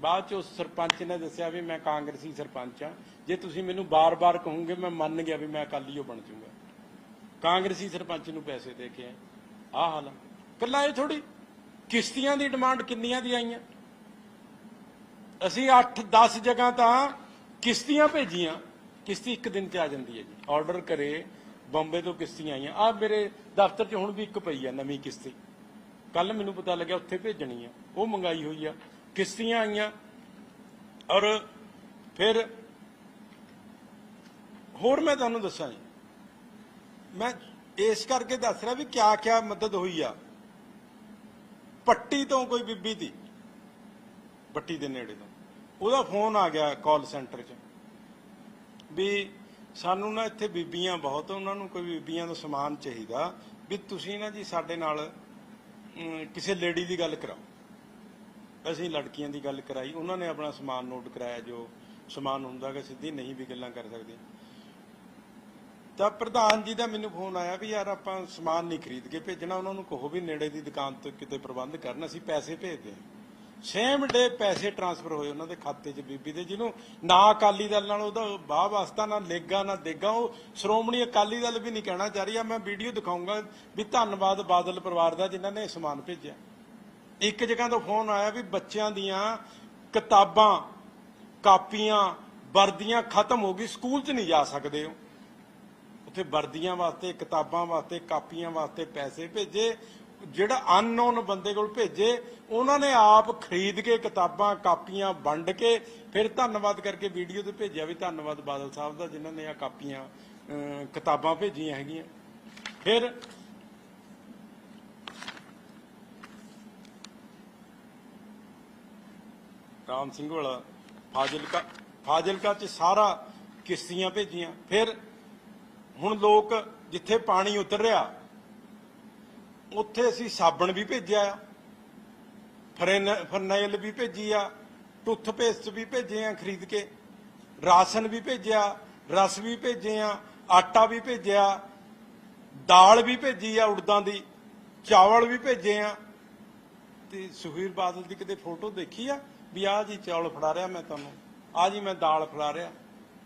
ਬਾਅਦ ਚ ਉਸ ਸਰਪੰਚ ਨੇ ਦੱਸਿਆ ਵੀ ਮੈਂ ਕਾਂਗਰਸੀ ਸਰਪੰਚ ਆ ਜੇ ਤੁਸੀਂ ਮੈਨੂੰ ਬਾਰ-ਬਾਰ ਕਹੋਗੇ, ਮੈਂ ਮੰਨ ਗਿਆ ਵੀ ਮੈਂ ਅਕਾਲੀ ਓ ਬਣ ਜਾਊਂਗਾ। ਕਾਂਗਰਸੀ ਸਰਪੰਚ ਨੂੰ ਪੈਸੇ ਦੇ ਕੇ ਆਏ। ਆਹ ਹਾਲ ਆ। ਕੱਲਾ ਇਹ ਥੋੜੀ ਕਿਸ਼ਤੀਆਂ ਦੀ ਡਿਮਾਂਡ ਕਿੰਨੀਆਂ ਦੀ ਆਈਆਂ? ਅਸੀਂ 8-10 ਜਗ੍ਹਾ ਤਾਂ ਕਿਸ਼ਤੀਆਂ ਭੇਜੀਆਂ। ਕਿਸ਼ਤੀ ਇੱਕ ਦਿਨ 'ਚ ਆ ਜਾਂਦੀ ਹੈ ਜੀ। ਆਰਡਰ ਕਰੇ, ਬੰਬੇ ਤੋਂ ਕਿਸ਼ਤੀਆਂ ਆਈਆਂ। ਆ ਮੇਰੇ ਦਫ਼ਤਰ 'ਚ ਹੁਣ ਵੀ ਇੱਕ ਪਈ ਆ ਨਵੀਂ ਕਿਸ਼ਤੀ। ਕੱਲ ਮੈਨੂੰ ਪਤਾ ਲੱਗਿਆ ਉੱਥੇ ਭੇਜਣੀ ਆ। ਉਹ ਮੰਗਾਈ ਹੋਈ ਆ। ਕਿਸ਼ਤੀਆਂ ਆਈਆਂ। ਔਰ ਫਿਰ ਹੋਰ ਮੈਂ ਤੁਹਾਨੂੰ ਦੱਸਾਂ ਜੀ। ਮੈਂ ਇਸ ਕਰਕੇ ਦੱਸ ਰਿਹਾ ਵੀ ਕਿਆ ਕਿਆ ਮਦਦ ਹੋਈ ਆ। ਪੱਟੀ ਤੋਂ ਕੋਈ ਬੀਬੀ ਦੀ ਪੱਟੀ ਦੇ ਨੇੜੇ ਤੋਂ। ਉਹਦਾ ਫੋਨ ਆ ਗਿਆ ਕਾਲ ਸੈਂਟਰ 'ਚ। ਵੀ ਸਾਨੂੰ ਨਾ ਇੱਥੇ ਬੀਬੀਆਂ ਬਹੁਤ ਉਹਨਾਂ ਨੂੰ ਕੋਈ ਬੀਬੀਆਂ ਦਾ ਸਮਾਨ ਚਾਹੀਦਾ। ਵੀ ਤੁਸੀਂ ਨਾ ਜੀ ਸਾਡੇ ਨਾਲ ਕਿਸੇ ਲੇਡੀ ਦੀ ਗੱਲ ਕਰਾਓ। ਅਸੀਂ ਲੜਕੀਆਂ ਦੀ ਗੱਲ ਕਰਾਈ, ਉਹਨਾਂ ਨੇ ਆਪਣਾ ਸਮਾਨ ਨੋਟ ਕਰਾਇਆ ਜੋ ਸਮਾਨ ਹੁੰਦਾ ਕਿ ਸਿੱਧੀ ਨਹੀਂ ਵੀ ਗੱਲਾਂ ਕਰ ਸਕਦੇ। ਤਾਂ ਪ੍ਰਧਾਨ ਜੀ ਦਾ ਮੈਨੂੰ ਫੋਨ ਆਇਆ ਵੀ ਯਾਰ ਆਪਾਂ ਸਮਾਨ ਨਹੀਂ ਖਰੀਦ ਕੇ ਭੇਜਣਾ, ਉਹਨਾਂ ਨੂੰ ਕਹੋ ਵੀ ਨੇੜੇ ਦੀ ਦੁਕਾਨ ਤੋਂ ਕਿਤੇ ਪ੍ਰਬੰਧ ਕਰਨ, ਅਸੀਂ ਪੈਸੇ ਭੇਜਦੇ ਹਾਂ। ਸੇਮ ਡੇ ਪੈਸੇ ਟ੍ਰਾਂਸਫਰ ਹੋਏ ਉਹਨਾਂ ਦੇ ਖਾਤੇ 'ਚ ਬੀਬੀ ਦੇ, ਜਿਹਨੂੰ ਨਾ ਅਕਾਲੀ ਦਲ ਨਾਲ ਉਹਦਾ ਬਾਹ ਵਾਸਤਾ, ਨਾ ਲੇਗਾ, ਨਾ ਦੇਗਾ, ਉਹ ਸ਼੍ਰੋਮਣੀ ਅਕਾਲੀ ਦਲ ਵੀ ਨਹੀਂ ਕਹਿਣਾ ਚਾਹ ਰਹੀ ਮੈਂ ਵੀਡੀਓ ਦਿਖਾਉਂਗਾ ਵੀ ਧੰਨਵਾਦ ਬਾਦਲ ਪਰਿਵਾਰ ਦਾ ਜਿਨ੍ਹਾਂ ਨੇ ਸਮਾਨ ਭੇਜਿਆ। ਇੱਕ ਜਗ੍ਹਾ ਤੋਂ ਫੋਨ ਆਇਆ ਵੀ ਬੱਚਿਆਂ ਦੀਆਂ ਕਿਤਾਬਾਂ, ਕਾਪੀਆਂ, ਵਰਦੀਆਂ ਖਤਮ ਹੋ ਗਈ, ਸਕੂਲ 'ਚ ਨਹੀਂ ਜਾ ਸਕਦੇ ਉਹ। ਉੱਥੇ ਵਰਦੀਆਂ ਵਾਸਤੇ, ਕਿਤਾਬਾਂ ਵਾਸਤੇ, ਕਾਪੀਆਂ ਵਾਸਤੇ ਪੈਸੇ ਭੇਜੇ। ਜਿਹੜਾ ਅਨਨੋਨ ਬੰਦੇ ਕੋਲ ਭੇਜੇ, ਉਹਨਾਂ ਨੇ ਆਪ ਖਰੀਦ ਕੇ ਕਿਤਾਬਾਂ, ਕਾਪੀਆਂ ਵੰਡ ਕੇ ਫਿਰ ਧੰਨਵਾਦ ਕਰਕੇ ਵੀਡੀਓ ਤੇ ਭੇਜਿਆ ਵੀ ਧੰਨਵਾਦ ਬਾਦਲ ਸਾਹਿਬ ਦਾ, ਜਿਨ੍ਹਾਂ ਨੇ ਆ ਕਾਪੀਆਂ ਕਿਤਾਬਾਂ ਭੇਜੀਆਂ ਹੈਗੀਆਂ। ਫਿਰ ਰਾਮ ਸਿੰਘ ਵਾਲਾ ਫਾਜ਼ਿਲਕਾ ਫਾਜ਼ਿਲਕਾ ਚ ਸਾਰਾ ਕਿਸ਼ਤੀਆਂ ਭੇਜੀਆਂ। ਫਿਰ ਹੁਣ ਲੋਕ ਜਿੱਥੇ ਪਾਣੀ ਉਤਰ ਰਿਹਾ, ਉੱਥੇ ਅਸੀਂ ਸਾਬਣ ਵੀ ਭੇਜਿਆ ਆ, ਫਰੇਨ- ਫਰਨੈਲ ਵੀ ਭੇਜੀ ਆ, ਟੁੱਥਪੇਸਟ ਵੀ ਭੇਜੇ ਆ ਖਰੀਦ ਕੇ, ਰਾਸ਼ਨ ਵੀ ਭੇਜਿਆ, ਰਸ ਵੀ ਭੇਜੇ ਆ, ਆਟਾ ਵੀ ਭੇਜਿਆ, ਦਾਲ ਵੀ ਭੇਜੀ ਆ ਉੜਦਾਂ ਦੀ, ਚਾਵਲ ਵੀ ਭੇਜੇ ਆ। ਤੇ ਸੁਖਬੀਰ ਬਾਦਲ ਦੀ ਕਿਤੇ ਫੋਟੋ ਦੇਖੀ ਆ? ਵੀ ਆਹ ਜੀ ਚਾਵਲ ਫੜਾ ਰਿਹਾ ਮੈਂ ਤੁਹਾਨੂੰ ਆ ਜੀ ਮੈਂ ਦਾਲ ਫੜਾ ਰਿਹਾ।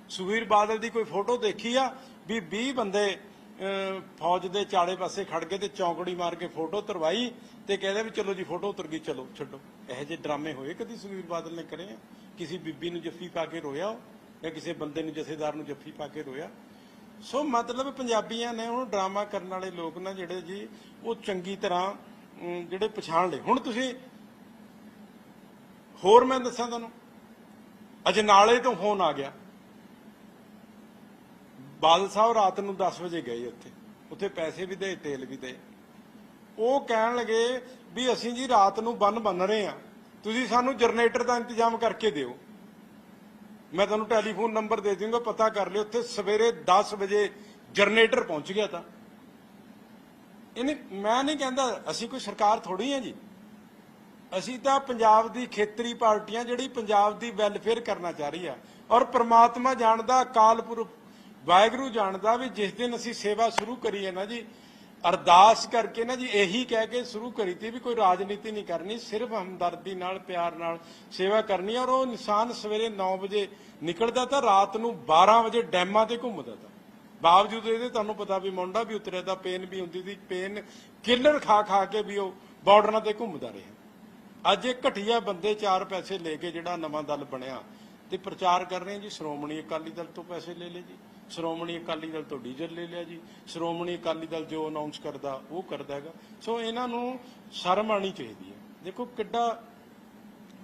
ਸੁਖਬੀਰ ਬਾਦਲ ਦੀ ਕੋਈ ਫੋਟੋ ਦੇਖੀ ਆ? ਵੀ 20 ਬੰਦੇ ਫੌਜ ਦੇ ਚਾੜੇ ਪਾਸੇ ਖੜ ਗਏ ਤੇ ਚੌਂਕੜੀ ਮਾਰ ਕੇ ਫੋਟੋ ਤਰਵਾਈ ਤੇ ਕਹਿੰਦੇ ਵੀ ਚਲੋ ਜੀ ਫੋਟੋ ਉਤਰ ਗਈ, ਚਲੋ ਛੱਡੋ। ਇਹੋ ਜਿਹੇ ਡਰਾਮੇ ਹੋਏ ਕਦੀ ਸੁਖਬੀਰ ਬਾਦਲ ਨੇ ਕਰੇ ਆ? ਕਿਸੇ ਬੀਬੀ ਨੂੰ ਜੱਫੀ ਪਾ ਕੇ ਰੋਇਆ ਜਾਂ ਕਿਸੇ ਬੰਦੇ ਨੂੰ, ਜਥੇਦਾਰ ਨੂੰ ਜੱਫੀ ਪਾ ਕੇ ਰੋਇਆ? ਸੋ ਮਤਲਬ ਪੰਜਾਬੀਆਂ ਨੇ ਉਹਨੂੰ ਡਰਾਮਾ ਕਰਨ ਵਾਲੇ ਲੋਕ ਨਾ ਜਿਹੜੇ ਜੀ, ਉਹ ਚੰਗੀ ਤਰ੍ਹਾਂ ਜਿਹੜੇ ਪਛਾਣ ਲਏ। ਹੁਣ ਤੁਸੀਂ ਹੋਰ ਮੈਂ ਦੱਸਾਂ ਤੁਹਾਨੂੰ? ਅਜਨਾਲੇ ਤੋਂ ਫੋਨ ਆ ਗਿਆ। ਬਾਦਲ ਸਾਹਿਬ ਰਾਤ ਨੂੰ 10 ਵਜੇ ਗਏ ਉੱਥੇ। ਉੱਥੇ ਪੈਸੇ ਵੀ ਦੇ, ਤੇਲ ਵੀ ਦੇ। ਉਹ ਕਹਿਣ ਲਗੇ ਵੀ ਅਸੀਂ ਜੀ ਰਾਤ ਨੂੰ ਬੰਨ ਬੰਨ ਰਹੇ ਆ ਤੁਸੀਂ ਸਾਨੂੰ ਜਨਰੇਟਰ ਦਾ ਇੰਤਜ਼ਾਮ ਕਰਕੇ ਦਿਓ। ਮੈਂ ਤੁਹਾਨੂੰ ਟੈਲੀਫੋਨ ਨੰਬਰ ਦੇ ਦੂੰਗਾ ਪਤਾ ਕਰ ਲਿਓ। ਉੱਥੇ ਸਵੇਰੇ 10 ਵਜੇ ਜਨਰੇਟਰ ਪਹੁੰਚ ਗਿਆ ਤਾਂ। ਇਹਨੇ ਮੈਂ ਨਹੀਂ ਕਹਿੰਦਾ ਅਸੀਂ ਕੋਈ ਸਰਕਾਰ ਥੋੜੀ ਹੈ ਜੀ। ਅਸੀਂ ਤਾਂ ਪੰਜਾਬ ਦੀ ਖੇਤਰੀ ਪਾਰਟੀਆਂ ਜਿਹੜੀ ਪੰਜਾਬ ਦੀ ਵੈਲਫੇਅਰ ਕਰਨਾ ਚਾਹ ਰਹੀ ਆ। ਔਰ ਪ੍ਰਮਾਤਮਾ ਜਾਣਦਾ ਅਕਾਲ ਪੁਰਖ ਵਾਹਿਗੁਰੂ ਜਾਣਦਾ ਵੀ ਜਿਸ ਦਿਨ ਅਸੀਂ ਸੇਵਾ ਸ਼ੁਰੂ ਕਰੀਏ ਨਾ ਜੀ, ਅਰਦਾਸ ਕਰਕੇ ਨਾ ਜੀ, ਇਹੀ ਕਹਿ ਕੇ ਸ਼ੁਰੂ ਕਰੀ ਤੀ ਵੀ ਕੋਈ ਰਾਜਨੀਤੀ ਨਹੀਂ ਕਰਨੀ, ਸਿਰਫ ਹਮਦਰਦੀ ਨਾਲ, ਪਿਆਰ ਨਾਲ ਸੇਵਾ ਕਰਨੀ ਔਰ ਉਹ ਇਨਸਾਨ ਸਵੇਰੇ 9 ਵਜੇ ਨਿਕਲਦਾ ਤਾਂ ਰਾਤ ਨੂੰ 12 ਵਜੇ ਡੈਮਾਂ ਤੇ ਘੁੰਮਦਾ ਤਾਂ। ਬਾਵਜੂਦ ਇਹਦੇ ਤੁਹਾਨੂੰ ਪਤਾ ਵੀ ਮੁੰਡਾ ਵੀ ਉਤਰਿਆ ਤਾਂ ਪੇਨ ਵੀ ਹੁੰਦੀ ਸੀ, ਪੇਨ ਕਿਲਰ ਖਾ ਖਾ ਕੇ ਵੀ ਉਹ ਬਾਰਡਰਾਂ ਤੇ ਘੁੰਮਦਾ ਰਿਹਾ। ਅੱਜ ਇਹ ਘਟੀਆ ਬੰਦੇ ਚਾਰ ਪੈਸੇ ਲੈ ਕੇ ਜਿਹੜਾ ਨਵਾਂ ਦਲ ਬਣਿਆ, ਤੇ ਪ੍ਰਚਾਰ ਕਰ ਰਹੇ ਜੀ, ਸ਼੍ਰੋਮਣੀ ਅਕਾਲੀ ਦਲ ਤੋਂ ਪੈਸੇ ਲੈ ਲਏ ਜੀ। ਸ਼੍ਰੋਮਣੀ ਅਕਾਲੀ ਦਲ ਤੋਂ ਡੀਜ਼ਲ ਲੈ ਲਿਆ ਜੀ। ਸ਼੍ਰੋਮਣੀ ਅਕਾਲੀ ਦਲ ਜੋ ਅਨਾਉਂਸ ਕਰਦਾ, ਉਹ ਕਰਦਾ ਹੈਗਾ। ਸੋ ਇਹਨਾਂ ਨੂੰ ਸ਼ਰਮ ਆਣੀ ਚਾਹੀਦੀ ਹੈ। ਦੇਖੋ ਕਿੱਡਾ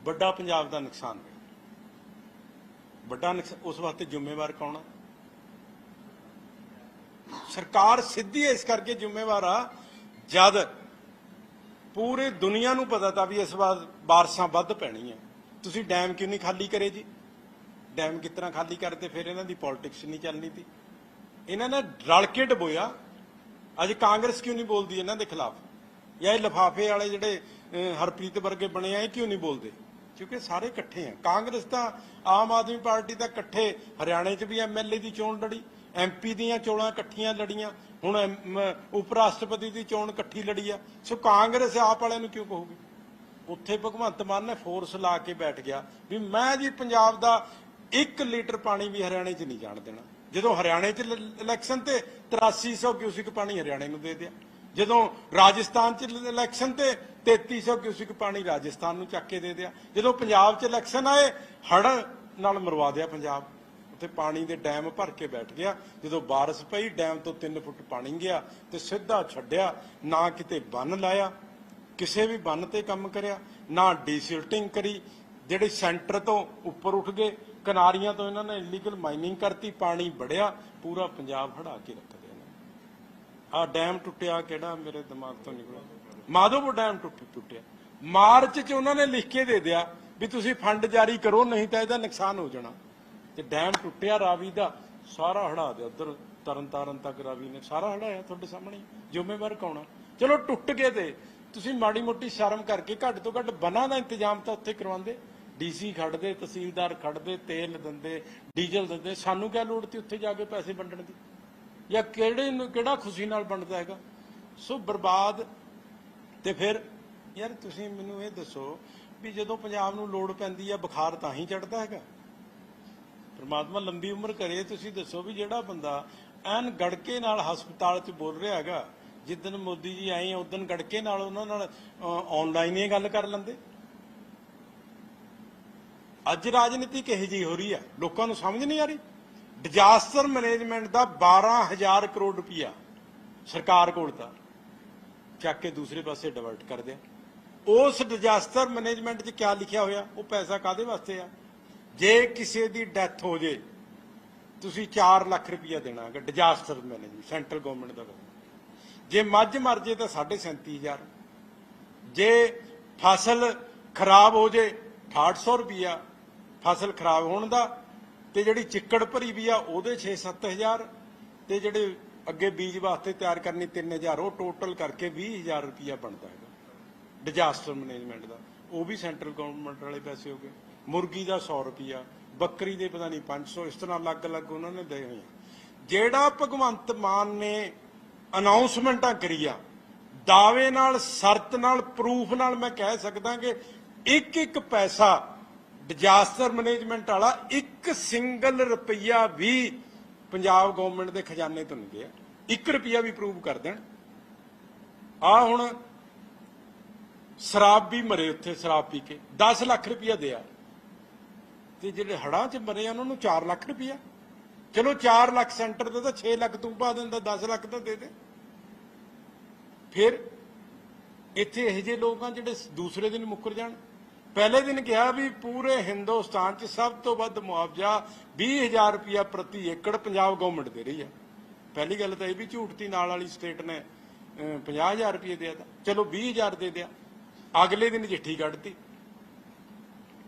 ਵੱਡਾ ਪੰਜਾਬ ਦਾ ਨੁਕਸਾਨ ਹੈ ਵੱਡਾ ਨੁਕਸ- ਉਸ ਵਾਸਤੇ ਜ਼ਿੰਮੇਵਾਰ ਕੌਣ ਆ? ਸਰਕਾਰ ਸਿੱਧੀ ਇਸ ਕਰਕੇ ਜ਼ਿੰਮੇਵਾਰ ਆ, ਜਦ ਪੂਰੇ ਦੁਨੀਆ ਨੂੰ ਪਤਾ ਤਾਂ ਵੀ ਇਸ ਵਾਰ ਬਾਰਿਸ਼ਾਂ ਵੱਧ ਪੈਣੀਆਂ। ਤੁਸੀਂ ਡੈਮ ਕਿਉਂ ਨਹੀਂ ਖਾਲੀ ਕਰੇ ਜੀ? ਡੈਮ ਕਿਸ ਤਰ੍ਹਾਂ ਖਾਲੀ ਕਰਦੇ ਫਿਰ ਇਹਨਾਂ ਦੀ ਪੋਲਿਟਿਕਸ ਨਹੀਂ ਚੱਲਣੀ ਸੀ। ਇਹਨਾਂ ਨੇ ਰਲ ਕੇ ਡਬੋਇਆ। ਅੱਜ ਕਾਂਗਰਸ ਕਿਉਂ ਨਹੀਂ ਬੋਲਦੀ ਇਹਨਾਂ ਦੇ ਖਿਲਾਫ? ਜਾਂ ਇਹ ਲਫਾਫੇ ਵਾਲੇ ਜਿਹੜੇ ਹਰਪ੍ਰੀਤ ਵਰਗੇ ਬਣੇ ਆ, ਇਹ ਕਿਉਂ ਨਹੀਂ ਬੋਲਦੇ? ਕਿਉਂਕਿ ਸਾਰੇ ਇਕੱਠੇ ਆ। ਕਾਂਗਰਸ ਤਾਂ ਆਮ ਆਦਮੀ ਪਾਰਟੀ ਤਾਂ ਇਕੱਠੇ, ਹਰਿਆਣੇ 'ਚ ਵੀ ਐਮਐਲਏ ਦੀ ਚੋਣ ਲੜੀ ਐਮਪੀ ਦੀਆਂ ਚੋਣਾਂ ਇਕੱਠੀਆਂ ਲੜੀਆਂ, ਹੁਣ ਉਪ ਰਾਸ਼ਟਰਪਤੀ ਦੀ ਚੋਣ ਇਕੱਠੀ ਲੜੀ ਆ। ਸੋ ਕਾਂਗਰਸ ਆਪ ਵਾਲਿਆਂ ਨੂੰ ਕਿਉਂ ਕਹੂਗੀ? ਉੱਥੇ ਭਗਵੰਤ ਮਾਨ ਨੇ ਫੋਰਸ ਲਾ ਕੇ ਬੈਠ ਗਿਆ ਵੀ ਮੈਂ ਜੀ ਪੰਜਾਬ ਦਾ 1 ਲੀਟਰ ਪਾਣੀ ਵੀ ਹਰਿਆਣੇ 'ਚ ਨਹੀਂ ਜਾਣ ਦੇਣਾ। ਜਦੋਂ ਹਰਿਆਣੇ 'ਚ ਇਲੈਕਸ਼ਨ ਤੇ 8300 ਕਿਊਸਿਕ ਪਾਣੀ ਹਰਿਆਣੇ ਨੂੰ ਦੇ ਦਿਆ। ਜਦੋਂ ਰਾਜਸਥਾਨ 'ਚ ਇਲੈਕਸ਼ਨ ਤੇ 3300 ਕਿਊਸਿਕ ਪਾਣੀ ਰਾਜਸਥਾਨ ਨੂੰ ਚੱਕ ਕੇ ਦੇ ਦਿਆ। ਜਦੋਂ ਪੰਜਾਬ 'ਚ ਇਲੈਕਸ਼ਨ ਆਏ ਹੜ ਨਾਲ ਮਰਵਾ ਦਿਆ ਪੰਜਾਬ। ਉੱਥੇ ਪਾਣੀ ਦੇ ਡੈਮ ਭਰ ਕੇ ਬੈਠ ਗਿਆ। ਜਦੋਂ ਬਾਰਿਸ਼ ਪਈ, ਡੈਮ ਤੋਂ 3 ਫੁੱਟ ਪਾਣੀ ਗਿਆ ਤੇ ਸਿੱਧਾ ਛੱਡਿਆ। ਨਾ ਕਿਤੇ ਬੰਨ ਲਾਇਆ, ਕਿਸੇ ਵੀ ਬੰਨ ਤੇ ਕੰਮ ਕਰਿਆ, ਨਾ ਡੀਸਿਲਟਿੰਗ ਕਰੀ। ਜਿਹੜੇ ਸੈਂਟਰ ਤੋਂ ਉੱਪਰ ਉੱਠ ਗਏ ਕਿਨਾਰੀਆਂ ਤੋਂ ਇਹਨਾਂ ਨੇ ਇਲੀਗਲ ਮਾਈਨਿੰਗ ਕਰਤੀ, ਪਾਣੀ ਵੜਿਆ, ਪੂਰਾ ਪੰਜਾਬ ਹੜਾ ਕੇ ਰੱਖ ਦਿਆ ਆ ਡੈਮ ਟੁੱਟਿਆ, ਕਿਹੜਾ ਮੇਰੇ ਦਿਮਾਗ ਤੋਂ ਨਿਕਲਿਆ? ਮਾਧੋਪੁਰ ਡੈਮ ਟੁੱਟ, ਟੁੱਟਿਆ। ਮਾਰਚ 'ਚ ਉਹਨਾਂ ਨੇ ਲਿਖ ਕੇ ਦੇ ਦਿਆ ਵੀ ਤੁਸੀਂ ਫੰਡ ਜਾਰੀ ਕਰੋ, ਨਹੀਂ ਤਾਂ ਇਹਦਾ ਨੁਕਸਾਨ ਹੋ ਜਾਣਾ। ਤੇ ਡੈਮ ਟੁੱਟਿਆ ਰਾਵੀ ਦਾ, ਸਾਰਾ ਹੜਾ ਦਿਆ ਉਧਰ ਤਰਨ ਤਾਰਨ ਤੱਕ ਰਾਵੀ ਨੇ ਸਾਰਾ ਹੜਾਇਆ ਤੁਹਾਡੇ ਸਾਹਮਣੇ, ਜ਼ਿੰਮੇਵਾਰ ਕੌਣ ਚਲੋ ਟੁੱਟ ਗਏ ਤੇ, ਤੁਸੀਂ ਮਾੜੀ ਮੋਟੀ ਸ਼ਰਮ ਕਰਕੇ ਘੱਟ ਤੋਂ ਘੱਟ ਬਨਾਂ ਦਾ ਇੰਤਜ਼ਾਮ ਤਾਂ ਉੱਥੇ ਕਰਵਾਉਂਦੇ। ਡੀਸੀ ਖੜਦੇ ਤਹਿਸੀਲਦਾਰ ਖੜਦੇ ਤੇਲ ਦਿੰਦੇ, ਡੀਜ਼ਲ ਦਿੰਦੇ, ਸਾਨੂੰ ਕਿਆ ਲੋੜ ਤੀ ਉੱਥੇ ਜਾ ਕੇ ਪੈਸੇ ਵੰਡਣ ਦੀ? ਜਾਂ ਕਿਹੜੇ ਨੂੰ, ਕਿਹੜਾ ਖੁਸ਼ੀ ਨਾਲ ਵੰਡਦਾ ਹੈਗਾ? ਸੋ ਬਰਬਾਦ ਤੇ ਫਿਰ ਯਾਰ ਤੁਸੀਂ ਮੈਨੂੰ ਇਹ ਦੱਸੋ ਵੀ ਜਦੋਂ ਪੰਜਾਬ ਨੂੰ ਲੋੜ ਪੈਂਦੀ ਆ, ਬੁਖਾਰ ਤਾਂ ਹੀ ਚੜਦਾ ਹੈਗਾ। ਪਰਮਾਤਮਾ ਲੰਬੀ ਉਮਰ ਕਰੇ, ਤੁਸੀਂ ਦੱਸੋ ਵੀ ਜਿਹੜਾ ਬੰਦਾ ਐਨ ਗੜਕੇ ਨਾਲ ਹਸਪਤਾਲ 'ਚ ਬੋਲ ਰਿਹਾ ਹੈਗਾ ਜਿੱਦਨ ਮੋਦੀ ਜੀ ਆਏ ਆ ਉਦੋਂ ਗੜਕੇ ਨਾਲ ਉਹਨਾਂ ਨਾਲ ਆਨਲਾਈਨ ਹੀ ਗੱਲ ਕਰ ਲੈਂਦੇ। ਅੱਜ ਰਾਜਨੀਤੀ ਕਿਹੋ ਜੀ ਹੋ ਰਹੀ ਆ ਲੋਕਾਂ ਨੂੰ ਸਮਝ ਨਹੀਂ ਆ ਰਹੀ? ਡਿਜ਼ਾਸਟਰ ਮੈਨੇਜਮੈਂਟ ਦਾ 12000 ਕਰੋੜ ਰੁਪਇਆ ਸਰਕਾਰ ਕੋਲ ਤਾਂ ਚੱਕ ਕੇ ਦੂਸਰੇ ਪਾਸੇ ਡਿਵਰਟ ਕਰ ਦਿਆ। ਉਸ ਡਿਜ਼ਾਸਟਰ ਮੈਨੇਜਮੈਂਟ 'ਚ ਕੀ ਲਿਖਿਆ ਹੋਇਆ? ਉਹ ਪੈਸਾ ਕਾਦੇ ਵਾਸਤੇ ਆ? ਜੇ ਕਿਸੇ ਦੀ ਡੈਥ ਹੋ ਜੇ, ਤੁਸੀਂ 4 ਲੱਖ ਰੁਪਇਆ ਦੇਣਾ ਹੈਗਾ ਡਿਜ਼ਾਸਟਰ ਮੈਨੇਜਮੈਂਟ ਸੈਂਟਰਲ ਗਵਰਨਮੈਂਟ ਦਾ ਜੇ ਮੱਝ ਮਰ ਜੇ ਤਾਂ 37500 ਜੇ ਫਸਲ ਖਰਾਬ ਹੋ ਜੇ 6800 ਰੁਪਇਆ। ਫਸਲ ਖਰਾਬ ਹੋਣ ਦਾ ਤੇ ਜਿਹੜੀ ਚਿੱਕੜ ਭਰੀ ਵੀ ਆ ਉਹਦੇ 6-7000 ਤੇ ਜਿਹੜੇ ਅੱਗੇ ਬੀਜ ਵਾਸਤੇ ਤਿਆਰ ਕਰਨੀ 3000 ਉਹ ਟੋਟਲ ਕਰਕੇ 20000 ਰੁਪਇਆ ਬਣਦਾ ਹੈਗਾ। ਡਿਜ਼ਾਸਟਰ ਮੈਨੇਜਮੈਂਟ ਦਾ। ਉਹ ਵੀ ਸੈਂਟਰਲ ਗਵਰਨਮੈਂਟ ਵਾਲੇ ਪੈਸੇ ਹੋ ਗਏ। ਮੁਰਗੀ ਦਾ 100 ਰੁਪਇਆ, ਬੱਕਰੀ ਦੇ ਪਤਾ ਨਹੀਂ 500 ਇਸ ਤਰ੍ਹਾਂ ਅਲੱਗ-ਅਲੱਗ ਉਹਨਾਂ ਨੇ ਦੇ ਹੋਏ ਜਿਹੜਾ ਭਗਵੰਤ ਮਾਨ ਨੇ ਅਨਾਉਂਸਮੈਂਟਾਂ ਕਰੀਆਂ ਦਾਅਵੇ ਨਾਲ, ਸ਼ਰਤ ਨਾਲ ਪ੍ਰੂਫ ਨਾਲ ਮੈਂ ਕਹਿ ਸਕਦਾ ਕਿ ਇੱਕ ਇੱਕ ਪੈਸਾ ਡਿਜ਼ਾਸਟਰ ਮੈਨੇਜਮੈਂਟ ਵਾਲਾ ਇੱਕ ਸਿੰਗਲ ਰੁਪਈਆ ਵੀ ਪੰਜਾਬ ਗਵਰਨਮੈਂਟ ਦੇ ਖਜ਼ਾਨੇ ਤੋਂ ਨਹੀਂ ਗਿਆ। 1 ਰੁਪਈਆ ਵੀ ਪ੍ਰੂਵ ਕਰ ਦੇਣ। ਆ ਹੁਣ ਸ਼ਰਾਬ ਵੀ ਮਰੇ ਉੱਥੇ, ਸ਼ਰਾਬ ਪੀ ਕੇ। 10 ਲੱਖ ਰੁਪਈਆ ਦਿਆ ਤੇ ਜਿਹੜੇ ਹੜਾਂ 'ਚ ਮਰੇ ਆ, ਉਹਨਾਂ ਨੂੰ 4 ਲੱਖ ਰੁਪਈਆ। ਚਲੋ 4 ਲੱਖ ਸੈਂਟਰ ਦੇ ਤਾਂ 6 ਲੱਖ ਤੂੰ ਪਾ ਦਿੰਦਾ 10 ਲੱਖ ਤਾਂ ਦੇ ਦੇ। ਫਿਰ ਇੱਥੇ ਇਹੋ ਜਿਹੇ ਲੋਕ ਆ ਜਿਹੜੇ ਦੂਸਰੇ ਦਿਨ ਮੁੱਕਰ ਜਾਣ। ਪਹਿਲੇ ਦਿਨ ਕਿਹਾ ਵੀ ਪੂਰੇ ਹਿੰਦੁਸਤਾਨ 'ਚ ਸਭ ਤੋਂ ਵੱਧ ਮੁਆਵਜ਼ਾ 20000 ਰੁਪਇਆ ਪ੍ਰਤੀ ਏਕੜ ਪੰਜਾਬ ਗਵਰਨਮੈਂਟ ਦੇ ਰਹੀ ਹੈ। ਪਹਿਲੀ ਗੱਲ ਤਾਂ ਇਹ ਵੀ ਝੂਠ ਤੀ ਨਾਲ ਵਾਲੀ ਸਟੇਟ ਨੇ ਅਹ, 50000 ਰੁਪਏ ਦੇ ਦਿੱਤਾ ਚਲੋ 20000 ਦੇ ਦਿਆ। ਅਗਲੇ ਦਿਨ ਚਿੱਠੀ ਕੱਢਤੀ।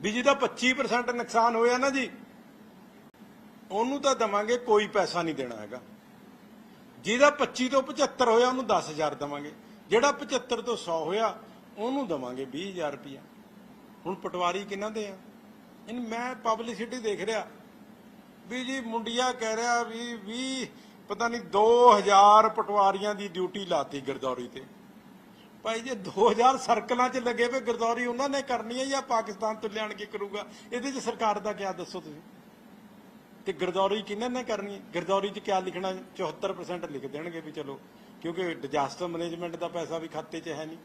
ਵੀ ਜਿਹਦਾ 25% ਨੁਕਸਾਨ ਹੋਇਆ ਨਾ ਜੀ ਉਹਨੂੰ ਤਾਂ ਦਵਾਂਗੇ ਕੋਈ ਪੈਸਾ ਨਹੀਂ ਦੇਣਾ ਹੈਗਾ। ਜਿਹਦਾ 25 ਤੋਂ 75 ਹੋਇਆ ਉਹਨੂੰ 10000 ਦਵਾਂਗੇ। ਜਿਹੜਾ 75 ਤੋਂ 100 ਹੋਇਆ ਉਹਨੂੰ ਦਵਾਂਗੇ 20000 ਰੁਪਇਆ। ਹੁਣ ਪਟਵਾਰੀ ਕਿਹਨਾਂ ਦੇ ਆ? ਇਹਨ ਮੈਂ ਪਬਲਿਸਿਟੀ ਦੇਖ ਰਿਹਾ। ਵੀ ਜੀ ਮੁੰਡਿਆ ਕਹਿ ਰਿਹਾ ਵੀ 20 ਪਤਾ ਨਹੀਂ 2000 ਪਟਵਾਰੀਆਂ ਦੀ ਡਿਊਟੀ ਲਾਤੀ ਗਰਦੌਰੀ ਤੇ। ਭਾਈ ਜੇ 2000 ਸਰਕਲਾਂ 'ਚ ਲੱਗੇ ਵੇ ਗਰਦੌਰੀ ਉਹਨਾਂ ਨੇ ਕਰਨੀ ਹੈ ਜਾਂ ਪਾਕਿਸਤਾਨ ਤੋਂ ਲਿਆਣ ਕੇ ਕਰੂਗਾ? ਇਹਦੇ 'ਚ ਸਰਕਾਰ ਦਾ ਕਿਆ ਦੱਸੋ ਤੁਸੀਂ? ਤੇ ਗਰਦੌਰੀ ਕਿਹਨਾਂ ਨੇ ਕਰਨੀ ਹੈ? ਗਰਦੌਰੀ 'ਚ ਕਿਆ ਲਿਖਣਾ 74% ਲਿਖ ਦੇਣਗੇ ਵੀ ਚਲੋ, ਕਿਉਂਕਿ ਡਿਜ਼ਾਸਟਰ ਮੈਨੇਜਮੈਂਟ ਦਾ ਪੈਸਾ ਵੀ ਖਾਤੇ 'ਚ ਹੈ ਨਹੀਂ।